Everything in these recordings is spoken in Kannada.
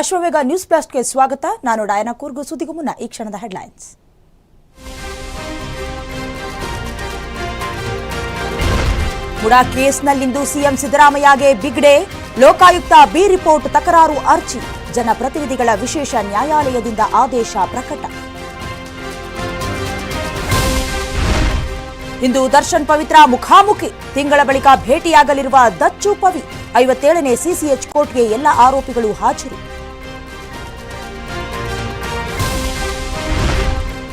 ಅಶ್ವವೇಗ ನ್ಯೂಸ್ ಬ್ಲಾಸ್ಟ್ಗೆ ಸ್ವಾಗತ. ನಾನು ಡಯನಾ ಕೂರ್ಗು. ಸುದ್ದಿಗೂ ಮುನ್ನ ಈ ಕ್ಷಣದ ಹೆಡ್ಲೈನ್ಸ್. ಮುಡಾ ಕೇಸ್ನಲ್ಲಿಂದು CM ಸಿದ್ದರಾಮಯ್ಯಗೆ big day Lokayukta B report ತಕರಾರು ಅರ್ಜಿ. ಜನಪ್ರತಿನಿಧಿಗಳ ವಿಶೇಷ ನ್ಯಾಯಾಲಯದಿಂದ ಆದೇಶ ಪ್ರಕಟ. ಇಂದು ದರ್ಶನ್ ಪವಿತ್ರ ಮುಖಾಮುಖಿ. ತಿಂಗಳ ಬಳಿಕ ಭೇಟಿಯಾಗಲಿರುವ ದಚ್ಚು ಪವಿ. ಐವತ್ತೇಳನೇ ಸಿಸಿಎಚ್ ಕೋರ್ಟ್ಗೆ ಎಲ್ಲ ಆರೋಪಿಗಳು ಹಾಜರು.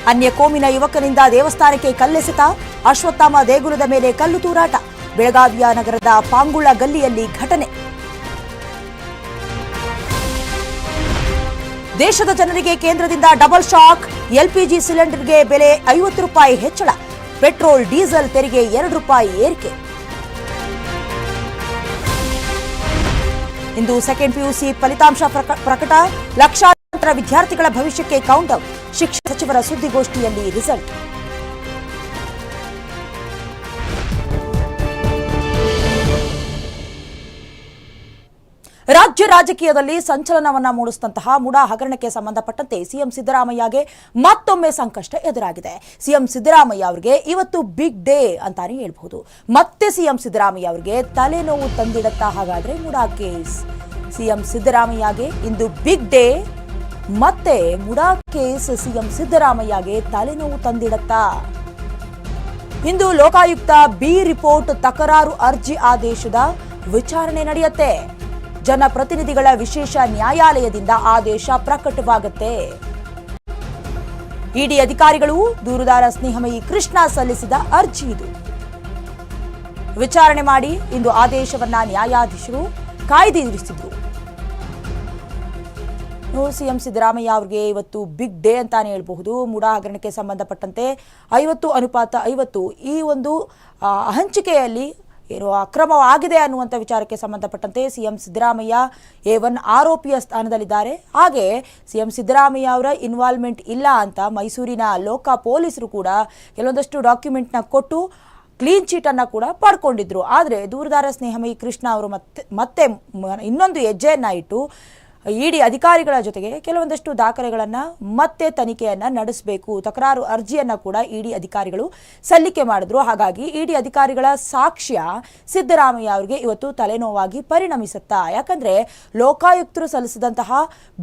ಅನ್ಯ ಕೋಮಿನ ಯುವಕನಿಂದ ದೇವಸ್ಥಾನಕ್ಕೆ ಕಲ್ಲೆಸೆತ ಅಶ್ವತ್ಥಾಮ ದೇಗುಲದ ಮೇಲೆ ಕಲ್ಲು ತೂರಾಟ. ಬೆಳಗಾವಿಯ ನಗರದ ಪಾಂಗುಳ ಗಲ್ಲಿಯಲ್ಲಿ ಘಟನೆ. ದೇಶದ ಜನರಿಗೆ ಕೇಂದ್ರದಿಂದ ಡಬಲ್ ಶಾಕ್, ಎಲ್ಪಿಜಿ ಸಿಲಿಂಡರ್ಗೆ ಬೆಲೆ ಐವತ್ತು ರೂಪಾಯಿ ಹೆಚ್ಚಳ. ಪೆಟ್ರೋಲ್, ಡೀಸೆಲ್ ತೆರಿಗೆ ಎರಡು ರೂಪಾಯಿ ಏರಿಕೆ. ಇಂದು ಸೆಕೆಂಡ್ ಪಿಯುಸಿ ಫಲಿತಾಂಶ ಪ್ರಕ- ಪ್ರಕಟ. ಲಕ್ಷಾಂತರ ವಿದ್ಯಾರ್ಥಿಗಳ ಭವಿಷ್ಯಕ್ಕೆ ಕೌಂಟೌನ್. ಶಿಕ್ಷಣ ಸಚಿವರ ಸುದ್ದಿಗೋಷ್ಠಿಯಲ್ಲಿ ರಿಸಲ್ಟ್ ರಾಜ್ಯ ರಾಜಕೀಯದಲ್ಲಿ ಸಂಚಲನವನ್ನ ಮೂಡಿಸಿದಂತಹ ಮುಡಾ ಹಗರಣಕ್ಕೆ ಸಂಬಂಧಪಟ್ಟಂತೆ ಸಿಎಂ ಸಿದ್ದರಾಮಯ್ಯಗೆ ಮತ್ತೊಮ್ಮೆ ಸಂಕಷ್ಟ ಎದುರಾಗಿದೆ. ಸಿಎಂ ಸಿದ್ದರಾಮಯ್ಯ ಅವರಿಗೆ ಇವತ್ತು ಬಿಗ್ ಡೇ ಅಂತಾನೆ ಹೇಳಬಹುದು. ಮತ್ತೆ ಸಿಎಂ ಸಿದ್ದರಾಮಯ್ಯ ಅವರಿಗೆ ತಲೆನೋವು ತಂದಿಡತ್ತಾ ಹಾಗಾದ್ರೆ ಮುಡಾ ಕೇಸ್ ಸಿಎಂ ಸಿದ್ದರಾಮಯ್ಯಗೆ ಇಂದು ಬಿಗ್ ಡೇ ಮತ್ತೆ ಮುಡಾ ಕೇಸ್ ಸಿಎಂ ಸಿದ್ದರಾಮಯ್ಯಗೆ ತಲೆನೋವು ತಂದಿಡತ್ತಾ. ಇಂದು ಲೋಕಾಯುಕ್ತ ಬಿ ರಿಪೋರ್ಟ್ ತಕರಾರು ಅರ್ಜಿ ಆದೇಶದ ವಿಚಾರಣೆ ನಡೆಯುತ್ತೆ. ಜನಪ್ರತಿನಿಧಿಗಳ ವಿಶೇಷ ನ್ಯಾಯಾಲಯದಿಂದ ಆದೇಶ ಪ್ರಕಟವಾಗುತ್ತೆ. ಇಡಿ ಅಧಿಕಾರಿಗಳು ದೂರುದಾರ ಸ್ನೇಹಮಯಿ ಕೃಷ್ಣ ಸಲ್ಲಿಸಿದ ಅರ್ಜಿ ಇದು. ವಿಚಾರಣೆ ಮಾಡಿ ಇಂದು ಆದೇಶವನ್ನ ನ್ಯಾಯಾಧೀಶರು ಕಾಯ್ದಿರಿಸಿದ್ರು. ಸಿಎಂ ಸಿದ್ದರಾಮಯ್ಯ ಅವರಿಗೆ ಇವತ್ತು ಬಿಗ್ ಡೇ ಅಂತಾನೆ ಹೇಳಬಹುದು. ಮೂಡಾ ಹಗರಣಕ್ಕೆ ಸಂಬಂಧಪಟ್ಟಂತೆ ಐವತ್ತು ಅನುಪಾತ, ಐವತ್ತು ಈ ಒಂದು ಹಂಚಿಕೆಯಲ್ಲಿ ಏನು ಅಕ್ರಮವಾಗಿದೆ ಅನ್ನುವಂಥ ವಿಚಾರಕ್ಕೆ ಸಂಬಂಧಪಟ್ಟಂತೆ ಸಿಎಂ ಸಿದ್ದರಾಮಯ್ಯ ಎ ಒನ್ ಆರೋಪಿಯ ಸ್ಥಾನದಲ್ಲಿದ್ದಾರೆ. ಹಾಗೆ ಸಿಎಂ ಸಿದ್ದರಾಮಯ್ಯ ಅವರ ಇನ್ವಾಲ್ವ್ಮೆಂಟ್ ಇಲ್ಲ ಅಂತ ಮೈಸೂರಿನ ಲೋಕ ಪೊಲೀಸರು ಕೂಡ ಕೆಲವೊಂದಷ್ಟು ಡಾಕ್ಯುಮೆಂಟ್ನ ಕೊಟ್ಟು ಕ್ಲೀನ್ ಚೀಟನ್ನು ಕೂಡ ಪಡ್ಕೊಂಡಿದ್ರು. ಆದರೆ ದೂರದಾರ ಸ್ನೇಹಮಯಿ ಕೃಷ್ಣ ಅವರು ಮತ್ತೆ ಮತ್ತೆ ಇನ್ನೊಂದು ಹೆಜ್ಜೆಯನ್ನು ಇಟ್ಟು ಇಡಿ ಅಧಿಕಾರಿಗಳ ಜೊತೆಗೆ ಕೆಲವೊಂದಷ್ಟು ದಾಖಲೆಗಳನ್ನು ಮತ್ತೆ ತನಿಖೆಯನ್ನು ನಡೆಸಬೇಕು. ತಕರಾರು ಅರ್ಜಿಯನ್ನು ಕೂಡ ಇಡಿ ಅಧಿಕಾರಿಗಳು ಸಲ್ಲಿಕೆ ಮಾಡಿದ್ರು. ಹಾಗಾಗಿ ಇಡಿ ಅಧಿಕಾರಿಗಳ ಸಾಕ್ಷ್ಯ ಸಿದ್ದರಾಮಯ್ಯ ಅವರಿಗೆ ಇವತ್ತು ತಲೆನೋವಾಗಿ ಪರಿಣಮಿಸುತ್ತಾ, ಯಾಕಂದರೆ ಲೋಕಾಯುಕ್ತರು ಸಲ್ಲಿಸಿದಂತಹ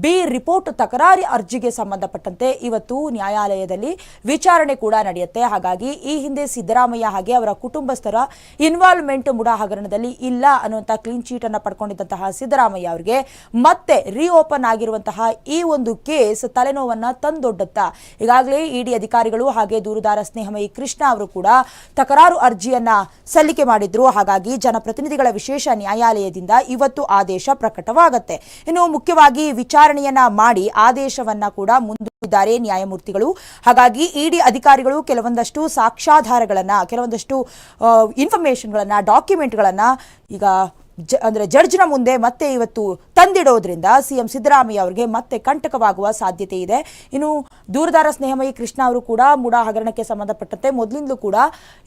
ಬಿ ರಿಪೋರ್ಟ್ ತಕರಾರಿ ಅರ್ಜಿಗೆ ಸಂಬಂಧಪಟ್ಟಂತೆ ಇವತ್ತು ನ್ಯಾಯಾಲಯದಲ್ಲಿ ವಿಚಾರಣೆ ಕೂಡ ನಡೆಯುತ್ತೆ. ಹಾಗಾಗಿ ಈ ಹಿಂದೆ ಸಿದ್ದರಾಮಯ್ಯ ಹಾಗೆ ಅವರ ಕುಟುಂಬಸ್ಥರ ಇನ್ವಾಲ್ವ್ಮೆಂಟ್ ಮುಡಾ ಹಗರಣದಲ್ಲಿ ಇಲ್ಲ ಅನ್ನುವಂಥ ಕ್ಲೀನ್ ಚೀಟ್ ಅನ್ನು ಪಡ್ಕೊಂಡಿದ್ದಂತಹ ಸಿದ್ದರಾಮಯ್ಯ ಅವರಿಗೆ ಮತ್ತೆ ರಿಓಪನ್ ಆಗಿರುವಂತಹ ಈ ಒಂದು ಕೇಸ್ ತಲೆನೋವನ್ನ ತಂದೊಡ್ಡತ್ತ. ಈಗಾಗಲೇ ಇಡಿ ಅಧಿಕಾರಿಗಳು ಹಾಗೆ ದೂರುದಾರ ಸ್ನೇಹಮಯಿ ಕೃಷ್ಣ ಅವರು ಕೂಡ ತಕರಾರು ಅರ್ಜಿಯನ್ನ ಸಲ್ಲಿಕೆ ಮಾಡಿದ್ರು. ಹಾಗಾಗಿ ಜನಪ್ರತಿನಿಧಿಗಳ ವಿಶೇಷ ನ್ಯಾಯಾಲಯದಿಂದ ಇವತ್ತು ಆದೇಶ ಪ್ರಕಟವಾಗುತ್ತೆ. ಇನ್ನು ಮುಖ್ಯವಾಗಿ ವಿಚಾರಣೆಯನ್ನ ಮಾಡಿ ಆದೇಶವನ್ನ ಕೂಡ ಮುಂದೂಡಿದ್ದಾರೆ ನ್ಯಾಯಮೂರ್ತಿಗಳು. ಹಾಗಾಗಿ ಇಡಿ ಅಧಿಕಾರಿಗಳು ಕೆಲವೊಂದಷ್ಟು ಸಾಕ್ಷ್ಯಾಧಾರಗಳನ್ನ, ಕೆಲವೊಂದಷ್ಟು ಇನ್ಫಾರ್ಮೇಶನ್ಗಳನ್ನ ಡಾಕ್ಯುಮೆಂಟ್ಗಳನ್ನ ಈಗ ಅಂದರೆ ಜಡ್ಜ್ನ ಮುಂದೆ ಮತ್ತೆ ಇವತ್ತು ತಂದಿಡೋದ್ರಿಂದ ಸಿಎಂ ಸಿದ್ದರಾಮಯ್ಯ ಅವರಿಗೆ ಮತ್ತೆ ಕಂಟಕವಾಗುವ ಸಾಧ್ಯತೆ ಇದೆ. ಇನ್ನು ದೂರದಾರ ಸ್ನೇಹಮಯಿ ಕೃಷ್ಣ ಅವರು ಕೂಡ ಮೂಡಾ ಹಗರಣಕ್ಕೆ ಸಂಬಂಧಪಟ್ಟಂತೆ ಮೊದಲಿಂದಲೂ ಕೂಡ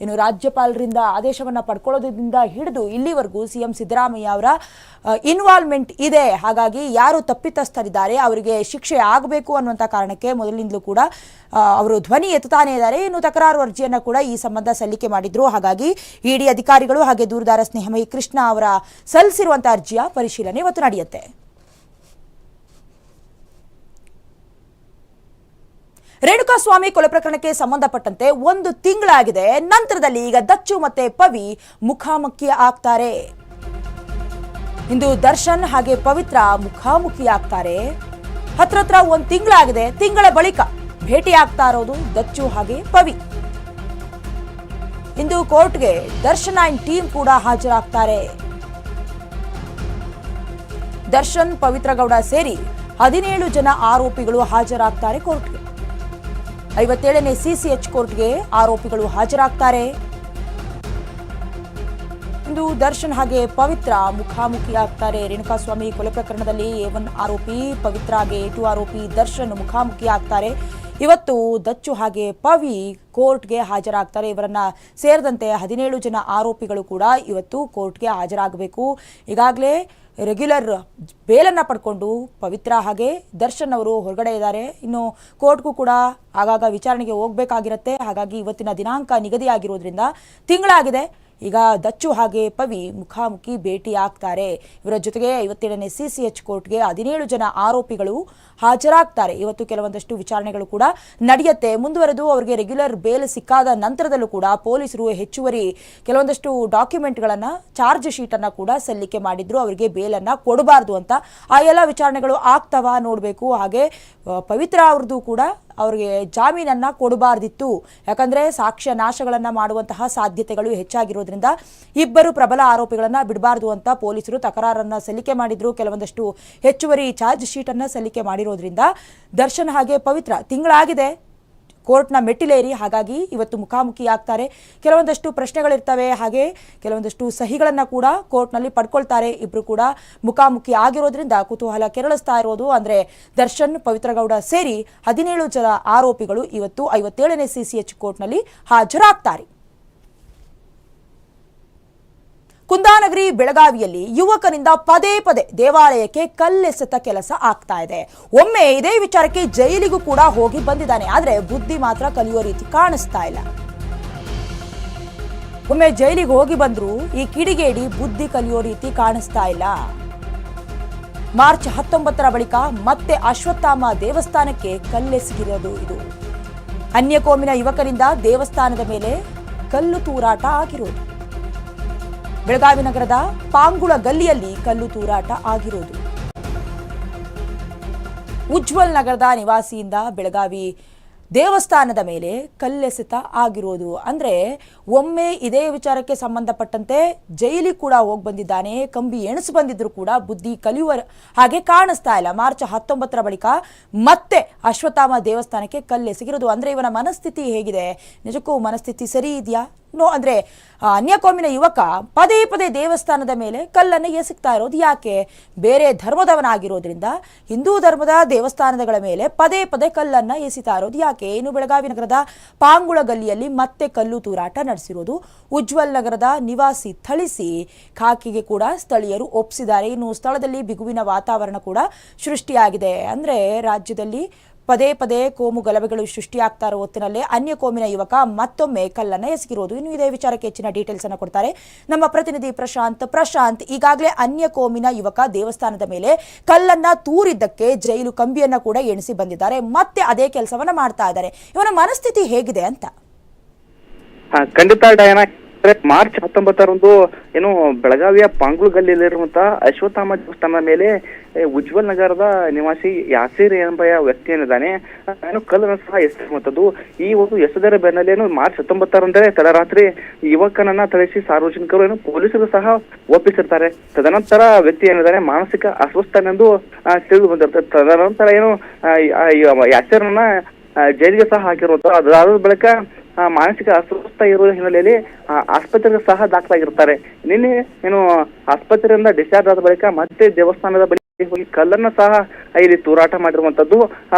ಇನ್ನು ರಾಜ್ಯಪಾಲರಿಂದ ಆದೇಶವನ್ನು ಪಡ್ಕೊಳ್ಳೋದ್ರಿಂದ ಹಿಡಿದು ಇಲ್ಲಿವರೆಗೂ ಸಿಎಂ ಸಿದ್ದರಾಮಯ್ಯ ಅವರ ಇನ್ವಾಲ್ವ್ಮೆಂಟ್ ಇದೆ. ಹಾಗಾಗಿ ಯಾರು ತಪ್ಪಿತಸ್ಥರಿದ್ದಾರೆ, ಅವರಿಗೆ ಶಿಕ್ಷೆ ಆಗಬೇಕು ಅನ್ನುವಂಥ ಕಾರಣಕ್ಕೆ ಮೊದಲಿಂದಲೂ ಕೂಡ ಅವರು ಧ್ವನಿ ಎತ್ತುತ್ತಾನೆ ಇದ್ದಾರೆ. ಇನ್ನು ತಕರಾರು ಅರ್ಜಿಯನ್ನು ಕೂಡ ಈ ಸಂಬಂಧ ಸಲ್ಲಿಕೆ ಮಾಡಿದ್ರು. ಹಾಗಾಗಿ ಇಡಿ ಅಧಿಕಾರಿಗಳು ಹಾಗೆ ದೂರದಾರ ಸ್ನೇಹಮಯಿ ಕೃಷ್ಣ ಅವರ ಸಲ್ಲಿಸಿರುವಂತಹ ಅರ್ಜಿಯ ಪರಿಶೀಲನೆ ಇವತ್ತು ನಡೆಯುತ್ತೆ. ರೇಣುಕಾಸ್ವಾಮಿ ಕೊಲೆ ಪ್ರಕರಣಕ್ಕೆ ಸಂಬಂಧಪಟ್ಟಂತೆ ಒಂದು ತಿಂಗಳಾಗಿದೆ. ನಂತರದಲ್ಲಿ ಈಗ ದಚ್ಚು ಮತ್ತೆ ಪವಿ ಮುಖಾಮುಖಿ ಆಗ್ತಾರೆ. ಇಂದು ದರ್ಶನ್ ಹಾಗೆ ಪವಿತ್ರ ಮುಖಾಮುಖಿ ಆಗ್ತಾರೆ. ಹತ್ರ ಹತ್ರ ಒಂದು ತಿಂಗಳಾಗಿದೆ. ತಿಂಗಳ ಬಳಿಕ ಭೇಟಿ ಆಗ್ತಾ ಇರೋದು ದಚ್ಚು ಹಾಗೆ ಪವಿ. ಇಂದು ಕೋರ್ಟ್ಗೆ ದರ್ಶನ್ ಅಂಡ್ ಟೀಮ್ ಕೂಡ ಹಾಜರಾಗ್ತಾರೆ. ದರ್ಶನ್ ಪವಿತ್ರ ಗೌಡ ಸೇರಿ ಹದಿನೇಳು ಜನ ಆರೋಪಿಗಳು ಹಾಜರಾಗ್ತಾರೆ ಕೋರ್ಟ್ಗೆ. ಐವತ್ತೇಳನೇ ಸಿಸಿಎಚ್ ಕೋರ್ಟ್ಗೆ ಆರೋಪಿಗಳು ಹಾಜರಾಗ್ತಾರೆ. ಇಂದು ದರ್ಶನ್ ಹಾಗೆ ಪವಿತ್ರ ಮುಖಾಮುಖಿ ಆಗ್ತಾರೆ ರೇಣುಕಾಸ್ವಾಮಿ ಕೊಲೆ ಪ್ರಕರಣದಲ್ಲಿ ಎ ಒನ್ ಆರೋಪಿ, ಪವಿತ್ರ ಹಾಗೆ ಎ ಟು ಆರೋಪಿ ದರ್ಶನ್ ಮುಖಾಮುಖಿ ಆಗ್ತಾರೆ ಇವತ್ತು ದಚ್ಚು ಹಾಗೆ ಪವಿ ಕೋರ್ಟ್ಗೆ ಹಾಜರಾಗ್ತಾರೆ. ಇವರನ್ನ ಸೇರಿದಂತೆ ಹದಿನೇಳು ಜನ ಆರೋಪಿಗಳು ಕೂಡ ಇವತ್ತು ಕೋರ್ಟ್ಗೆ ಹಾಜರಾಗಬೇಕು. ಈಗಾಗಲೇ ರೆಗ್ಯುಲರ್ ಬೇಲನ್ನು ಪಡ್ಕೊಂಡು ಪವಿತ್ರ ಹಾಗೆ ದರ್ಶನ್ ಅವರು ಹೊರಗಡೆ ಇದ್ದಾರೆ. ಇನ್ನು ಕೋರ್ಟ್ಗೂ ಕೂಡ ಆಗಾಗ ವಿಚಾರಣೆಗೆ ಹೋಗಬೇಕಾಗಿರುತ್ತೆ. ಹಾಗಾಗಿ ಇವತ್ತಿನ ದಿನಾಂಕ ನಿಗದಿಯಾಗಿರೋದ್ರಿಂದ ತಿಂಗಳಾಗಿದೆ. ಈಗ ದಚ್ಚು ಹಾಗೆ ಪವಿ ಮುಖಾಮುಖಿ ಭೇಟಿ ಆಗ್ತಾರೆ ಇವರ ಜೊತೆಗೆ ಐವತ್ತೇಳನೇ ಸಿ ಸಿ ಎಚ್ ಕೋರ್ಟ್ಗೆ ಹದಿನೇಳು ಜನ ಆರೋಪಿಗಳು ಹಾಜರಾಗ್ತಾರೆ. ಇವತ್ತು ಕೆಲವೊಂದಷ್ಟು ವಿಚಾರಣೆಗಳು ಕೂಡ ನಡೆಯುತ್ತೆ. ಮುಂದುವರೆದು ಅವರಿಗೆ ರೆಗ್ಯುಲರ್ ಬೇಲ್ ಸಿಕ್ಕಾದ ನಂತರದಲ್ಲೂ ಕೂಡ ಪೊಲೀಸರು ಹೆಚ್ಚುವರಿ ಕೆಲವೊಂದಷ್ಟು ಡಾಕ್ಯುಮೆಂಟ್ಗಳನ್ನು, ಚಾರ್ಜ್ ಶೀಟನ್ನು ಕೂಡ ಸಲ್ಲಿಕೆ ಮಾಡಿದ್ರು. ಅವರಿಗೆ ಬೇಲನ್ನು ಕೊಡಬಾರ್ದು ಅಂತ ಆ ಎಲ್ಲ ವಿಚಾರಣೆಗಳು ಆಗ್ತವ ನೋಡಬೇಕು. ಹಾಗೆ ಪವಿತ್ರ ಅವ್ರದ್ದು ಕೂಡ ಅವರಿಗೆ ಜಾಮೀನನ್ನು ಕೊಡಬಾರ್ದಿತ್ತು. ಯಾಕಂದರೆ ಸಾಕ್ಷ್ಯ ನಾಶಗಳನ್ನು ಮಾಡುವಂತಹ ಸಾಧ್ಯತೆಗಳು ಹೆಚ್ಚಾಗಿರೋದ್ರಿಂದ ಇಬ್ಬರು ಪ್ರಬಲ ಆರೋಪಿಗಳನ್ನು ಬಿಡಬಾರ್ದು ಅಂತ ಪೊಲೀಸರು ತಕರಾರನ್ನು ಸಲ್ಲಿಕೆ ಮಾಡಿದ್ರು. ಕೆಲವೊಂದಷ್ಟು ಹೆಚ್ಚುವರಿ ಚಾರ್ಜ್ ಶೀಟನ್ನು ಸಲ್ಲಿಕೆ ಮಾಡಿರೋದ್ರಿಂದ ದರ್ಶನ್ ಹಾಗೆ ಪವಿತ್ರ ತಿಂಗಳಾಗಿದೆ. ಕೋರ್ಟ್ನ ಮೆಟ್ಟಿಲೇರಿ ಹಾಗಾಗಿ ಇವತ್ತು ಮುಖಾಮುಖಿ ಆಗ್ತಾರೆ ಕೆಲವೊಂದಷ್ಟು ಪ್ರಶ್ನೆಗಳಿರ್ತವೆ, ಹಾಗೆ ಕೆಲವೊಂದಷ್ಟು ಸಹಿಗಳನ್ನು ಕೂಡ ಕೋರ್ಟ್ನಲ್ಲಿ ಪಡ್ಕೊಳ್ತಾರೆ. ಇಬ್ಬರು ಕೂಡ ಮುಖಾಮುಖಿ ಆಗಿರೋದ್ರಿಂದ ಕುತೂಹಲ ಕೆರಳಿಸ್ತಾ ಇರೋದು. ಅಂದರೆ ದರ್ಶನ್, ಪವಿತ್ರಗೌಡ ಸೇರಿ ಹದಿನೇಳು ಜನ ಆರೋಪಿಗಳು ಇವತ್ತು ಐವತ್ತೇಳನೇ ಸಿ ಸಿ ಎಚ್ ಕೋರ್ಟ್ನಲ್ಲಿ ಹಾಜರಾಗ್ತಾರೆ. ಕುಂದಾನಗರಿ ಬೆಳಗಾವಿಯಲ್ಲಿ ಯುವಕರಿಂದ ಪದೇ ಪದೇ ದೇವಾಲಯಕ್ಕೆ ಕಲ್ಲೆಸೆತ ಕೆಲಸ ಆಗ್ತಾ ಇದೆ. ಒಮ್ಮೆ ಇದೇ ವಿಚಾರಕ್ಕೆ ಜೈಲಿಗೂ ಕೂಡ ಹೋಗಿ ಬಂದಿದ್ದಾನೆ. ಆದರೆ ಬುದ್ಧಿ ಮಾತ್ರ ಕಲಿಯೋ ರೀತಿ ಕಾಣಿಸ್ತಾ ಇಲ್ಲ. ಒಮ್ಮೆ ಜೈಲಿಗೆ ಹೋಗಿ ಬಂದ್ರು ಈ ಕಿಡಿಗೇಡಿ ಬುದ್ಧಿ ಕಲಿಯೋ ರೀತಿ ಕಾಣಿಸ್ತಾ ಇಲ್ಲ. ಮಾರ್ಚ್ ಹತ್ತೊಂಬತ್ತರ ಬಳಿಕ ಮತ್ತೆ ಅಶ್ವತ್ಥಾಮ ದೇವಸ್ಥಾನಕ್ಕೆ ಕಲ್ಲೆಸಗಿರೋದು ಇದು. ಅನ್ಯಕೋಮಿನ ಯುವಕರಿಂದ ದೇವಸ್ಥಾನದ ಮೇಲೆ ಕಲ್ಲು ತೂರಾಟ ಆಗಿರೋದು. ಬೆಳಗಾವಿ ನಗರದ ಪಾಂಗುಳ ಗಲ್ಲಿಯಲ್ಲಿ ಕಲ್ಲು ತೂರಾಟ ಆಗಿರೋದು. ಉಜ್ವಲ್ ನಗರದ ನಿವಾಸಿಯಿಂದ ಬೆಳಗಾವಿ ದೇವಸ್ಥಾನದ ಮೇಲೆ ಕಲ್ಲೆಸೆತ ಆಗಿರೋದು. ಅಂದ್ರೆ ಒಮ್ಮೆ ಇದೇ ವಿಚಾರಕ್ಕೆ ಸಂಬಂಧಪಟ್ಟಂತೆ ಜೈಲಿ ಕೂಡ ಹೋಗಿ ಬಂದಿದ್ದಾನೆ. ಕಂಬಿ ಎಣಸು ಬಂದಿದ್ರು ಕೂಡ ಬುದ್ಧಿ ಕಲಿಯುವ ಹಾಗೆ ಕಾಣಿಸ್ತಾ ಇಲ್ಲ. ಮಾರ್ಚ್ ಹತ್ತೊಂಬತ್ತರ ಬಳಿಕ ಮತ್ತೆ ಅಶ್ವತ್ಥಾಮ ದೇವಸ್ಥಾನಕ್ಕೆ ಕಲ್ಲೆಸಗಿರೋದು. ಅಂದ್ರೆ ಇವನ ಮನಸ್ಥಿತಿ ಹೇಗಿದೆ? ನಿಜಕ್ಕೂ ಮನಸ್ಥಿತಿ ಸರಿ ಇದೆಯಾ? ನೋ, ಅಂದ್ರೆ ಅನ್ಯಕೋಮಿನ ಯುವಕ ಪದೇ ಪದೇ ದೇವಸ್ಥಾನದ ಮೇಲೆ ಕಲ್ಲನ್ನು ಎಸಗ್ತಾ ಇರೋದು ಯಾಕೆ? ಬೇರೆ ಧರ್ಮದವನಾಗಿರೋದ್ರಿಂದ ಹಿಂದೂ ಧರ್ಮದ ದೇವಸ್ಥಾನಗಳ ಮೇಲೆ ಪದೇ ಪದೇ ಕಲ್ಲನ್ನ ಎಸಿತಾ ಇರೋದು ಯಾಕೆ? ಏನು ಬೆಳಗಾವಿ ನಗರದ ಪಾಂಗುಳ ಗಲ್ಲಿಯಲ್ಲಿ ಮತ್ತೆ ಕಲ್ಲು ತೂರಾಟ ನಡೆಸಿರೋದು. ಉಜ್ವಲ್ ನಗರದ ನಿವಾಸಿ ಥಳಿಸಿ ಖಾಕಿಗೆ ಕೂಡ ಸ್ಥಳೀಯರು ಒಪ್ಪಿಸಿದ್ದಾರೆ ಇನ್ನು ಸ್ಥಳದಲ್ಲಿ ಬಿಗುವಿನ ವಾತಾವರಣ ಕೂಡ ಸೃಷ್ಟಿಯಾಗಿದೆ. ಅಂದ್ರೆ, ರಾಜ್ಯದಲ್ಲಿ ಪದೇ ಪದೇ ಕೋಮು ಗಲಭೆಗಳು ಸೃಷ್ಟಿಯಾಗ್ತಾ ಇರೋ ಹೊತ್ತಿನಲ್ಲೇ ಅನ್ಯ ಕೋಮಿನ ಯುವಕ ಮತ್ತೊಮ್ಮೆ ಕಲ್ಲನ್ನ ಎಸಗಿರೋದು. ಇನ್ನು ಇದೇ ವಿಚಾರಕ್ಕೆ ಹೆಚ್ಚಿನ ಡೀಟೇಲ್ಸ್ ಅನ್ನು ಕೊಡ್ತಾರೆ ನಮ್ಮ ಪ್ರತಿನಿಧಿ ಪ್ರಶಾಂತ್. ಪ್ರಶಾಂತ್, ಈಗಾಗಲೇ ಅನ್ಯ ಕೋಮಿನ ಯುವಕ ದೇವಸ್ಥಾನದ ಮೇಲೆ ಕಲ್ಲನ್ನ ತೂರಿದ್ದಕ್ಕೆ ಜೈಲು ಕಂಬಿಯನ್ನ ಕೂಡ ಎಣಿಸಿ ಬಂದಿದ್ದಾರೆ. ಮತ್ತೆ ಅದೇ ಕೆಲಸವನ್ನ ಮಾಡ್ತಾ ಇದ್ದಾರೆ. ಇವನ ಮನಸ್ಥಿತಿ ಹೇಗಿದೆ ಅಂತ? ಖಂಡಿತ ಡಯನ ಮಾರ್ಚ್ ಹತ್ತೊಂಬತ್ತರಂದು ಏನು ಬೆಳಗಾವಿಯ ಪಾಂಗುಳ್ ಗಲ್ಲಿಯಲ್ಲಿರುವಂತಹ ಅಶ್ವತ್ಥಾಮ ದೇವಸ್ಥಾನ ಮೇಲೆ ಉಜ್ವಲ್ ನಗರದ ನಿವಾಸಿ ಯಾಸೀರ್ ಎಂಬ ವ್ಯಕ್ತಿ ಏನಿದ್ದಾನೆ ಏನು ಕಲ್ಲನ್ನು ಸಹ ಎಸೆದಿರುವಂತದ್ದು ಈ ಒಂದು ಎಸೆದರ ಬೆನ್ನಲ್ಲೇ ಮಾರ್ಚ್ ಹತ್ತೊಂಬತ್ತರಂದೇ ತಡರಾತ್ರಿ ಯುವಕನನ್ನ ಥಳಿಸಿ ಸಾರ್ವಜನಿಕರು ಏನು ಪೊಲೀಸರು ಸಹ ಒಪ್ಪಿಸಿರ್ತಾರೆ. ತದನಂತರ ವ್ಯಕ್ತಿ ಏನಿದ್ದಾನೆ, ಮಾನಸಿಕ ಅಸ್ವಸ್ಥನೆಂದು ತಿಳಿದು ಬಂದಿರ್ತದೆ ತದನಂತರ ಏನು ಯಾಸೀರನ್ನ ಜೈಲಿಗೆ ಸಹ ಹಾಕಿರುವಂತ ಅದಾದ ಬಳಿಕ ಮಾನಸಿಕ ಅಸ್ವಸ್ಥ ಇರುವ ಹಿನ್ನೆಲೆಯಲ್ಲಿ ಆಸ್ಪತ್ರೆಗೆ ಸಹ ದಾಖಲಾಗಿರ್ತಾರೆ. ನಿನ್ನೆ ಏನು ಆಸ್ಪತ್ರೆಯಿಂದ ಡಿಸ್ಚಾರ್ಜ್ ಆದ ಬಳಿಕ ಮತ್ತೆ ದೇವಸ್ಥಾನದ ಬಳಿ ಹೋಗಿ ಕಲ್ಲನ್ನ ಸಹ ಇಲ್ಲಿ ತೂರಾಟ ಮಾಡಿರುವಂತದ್ದು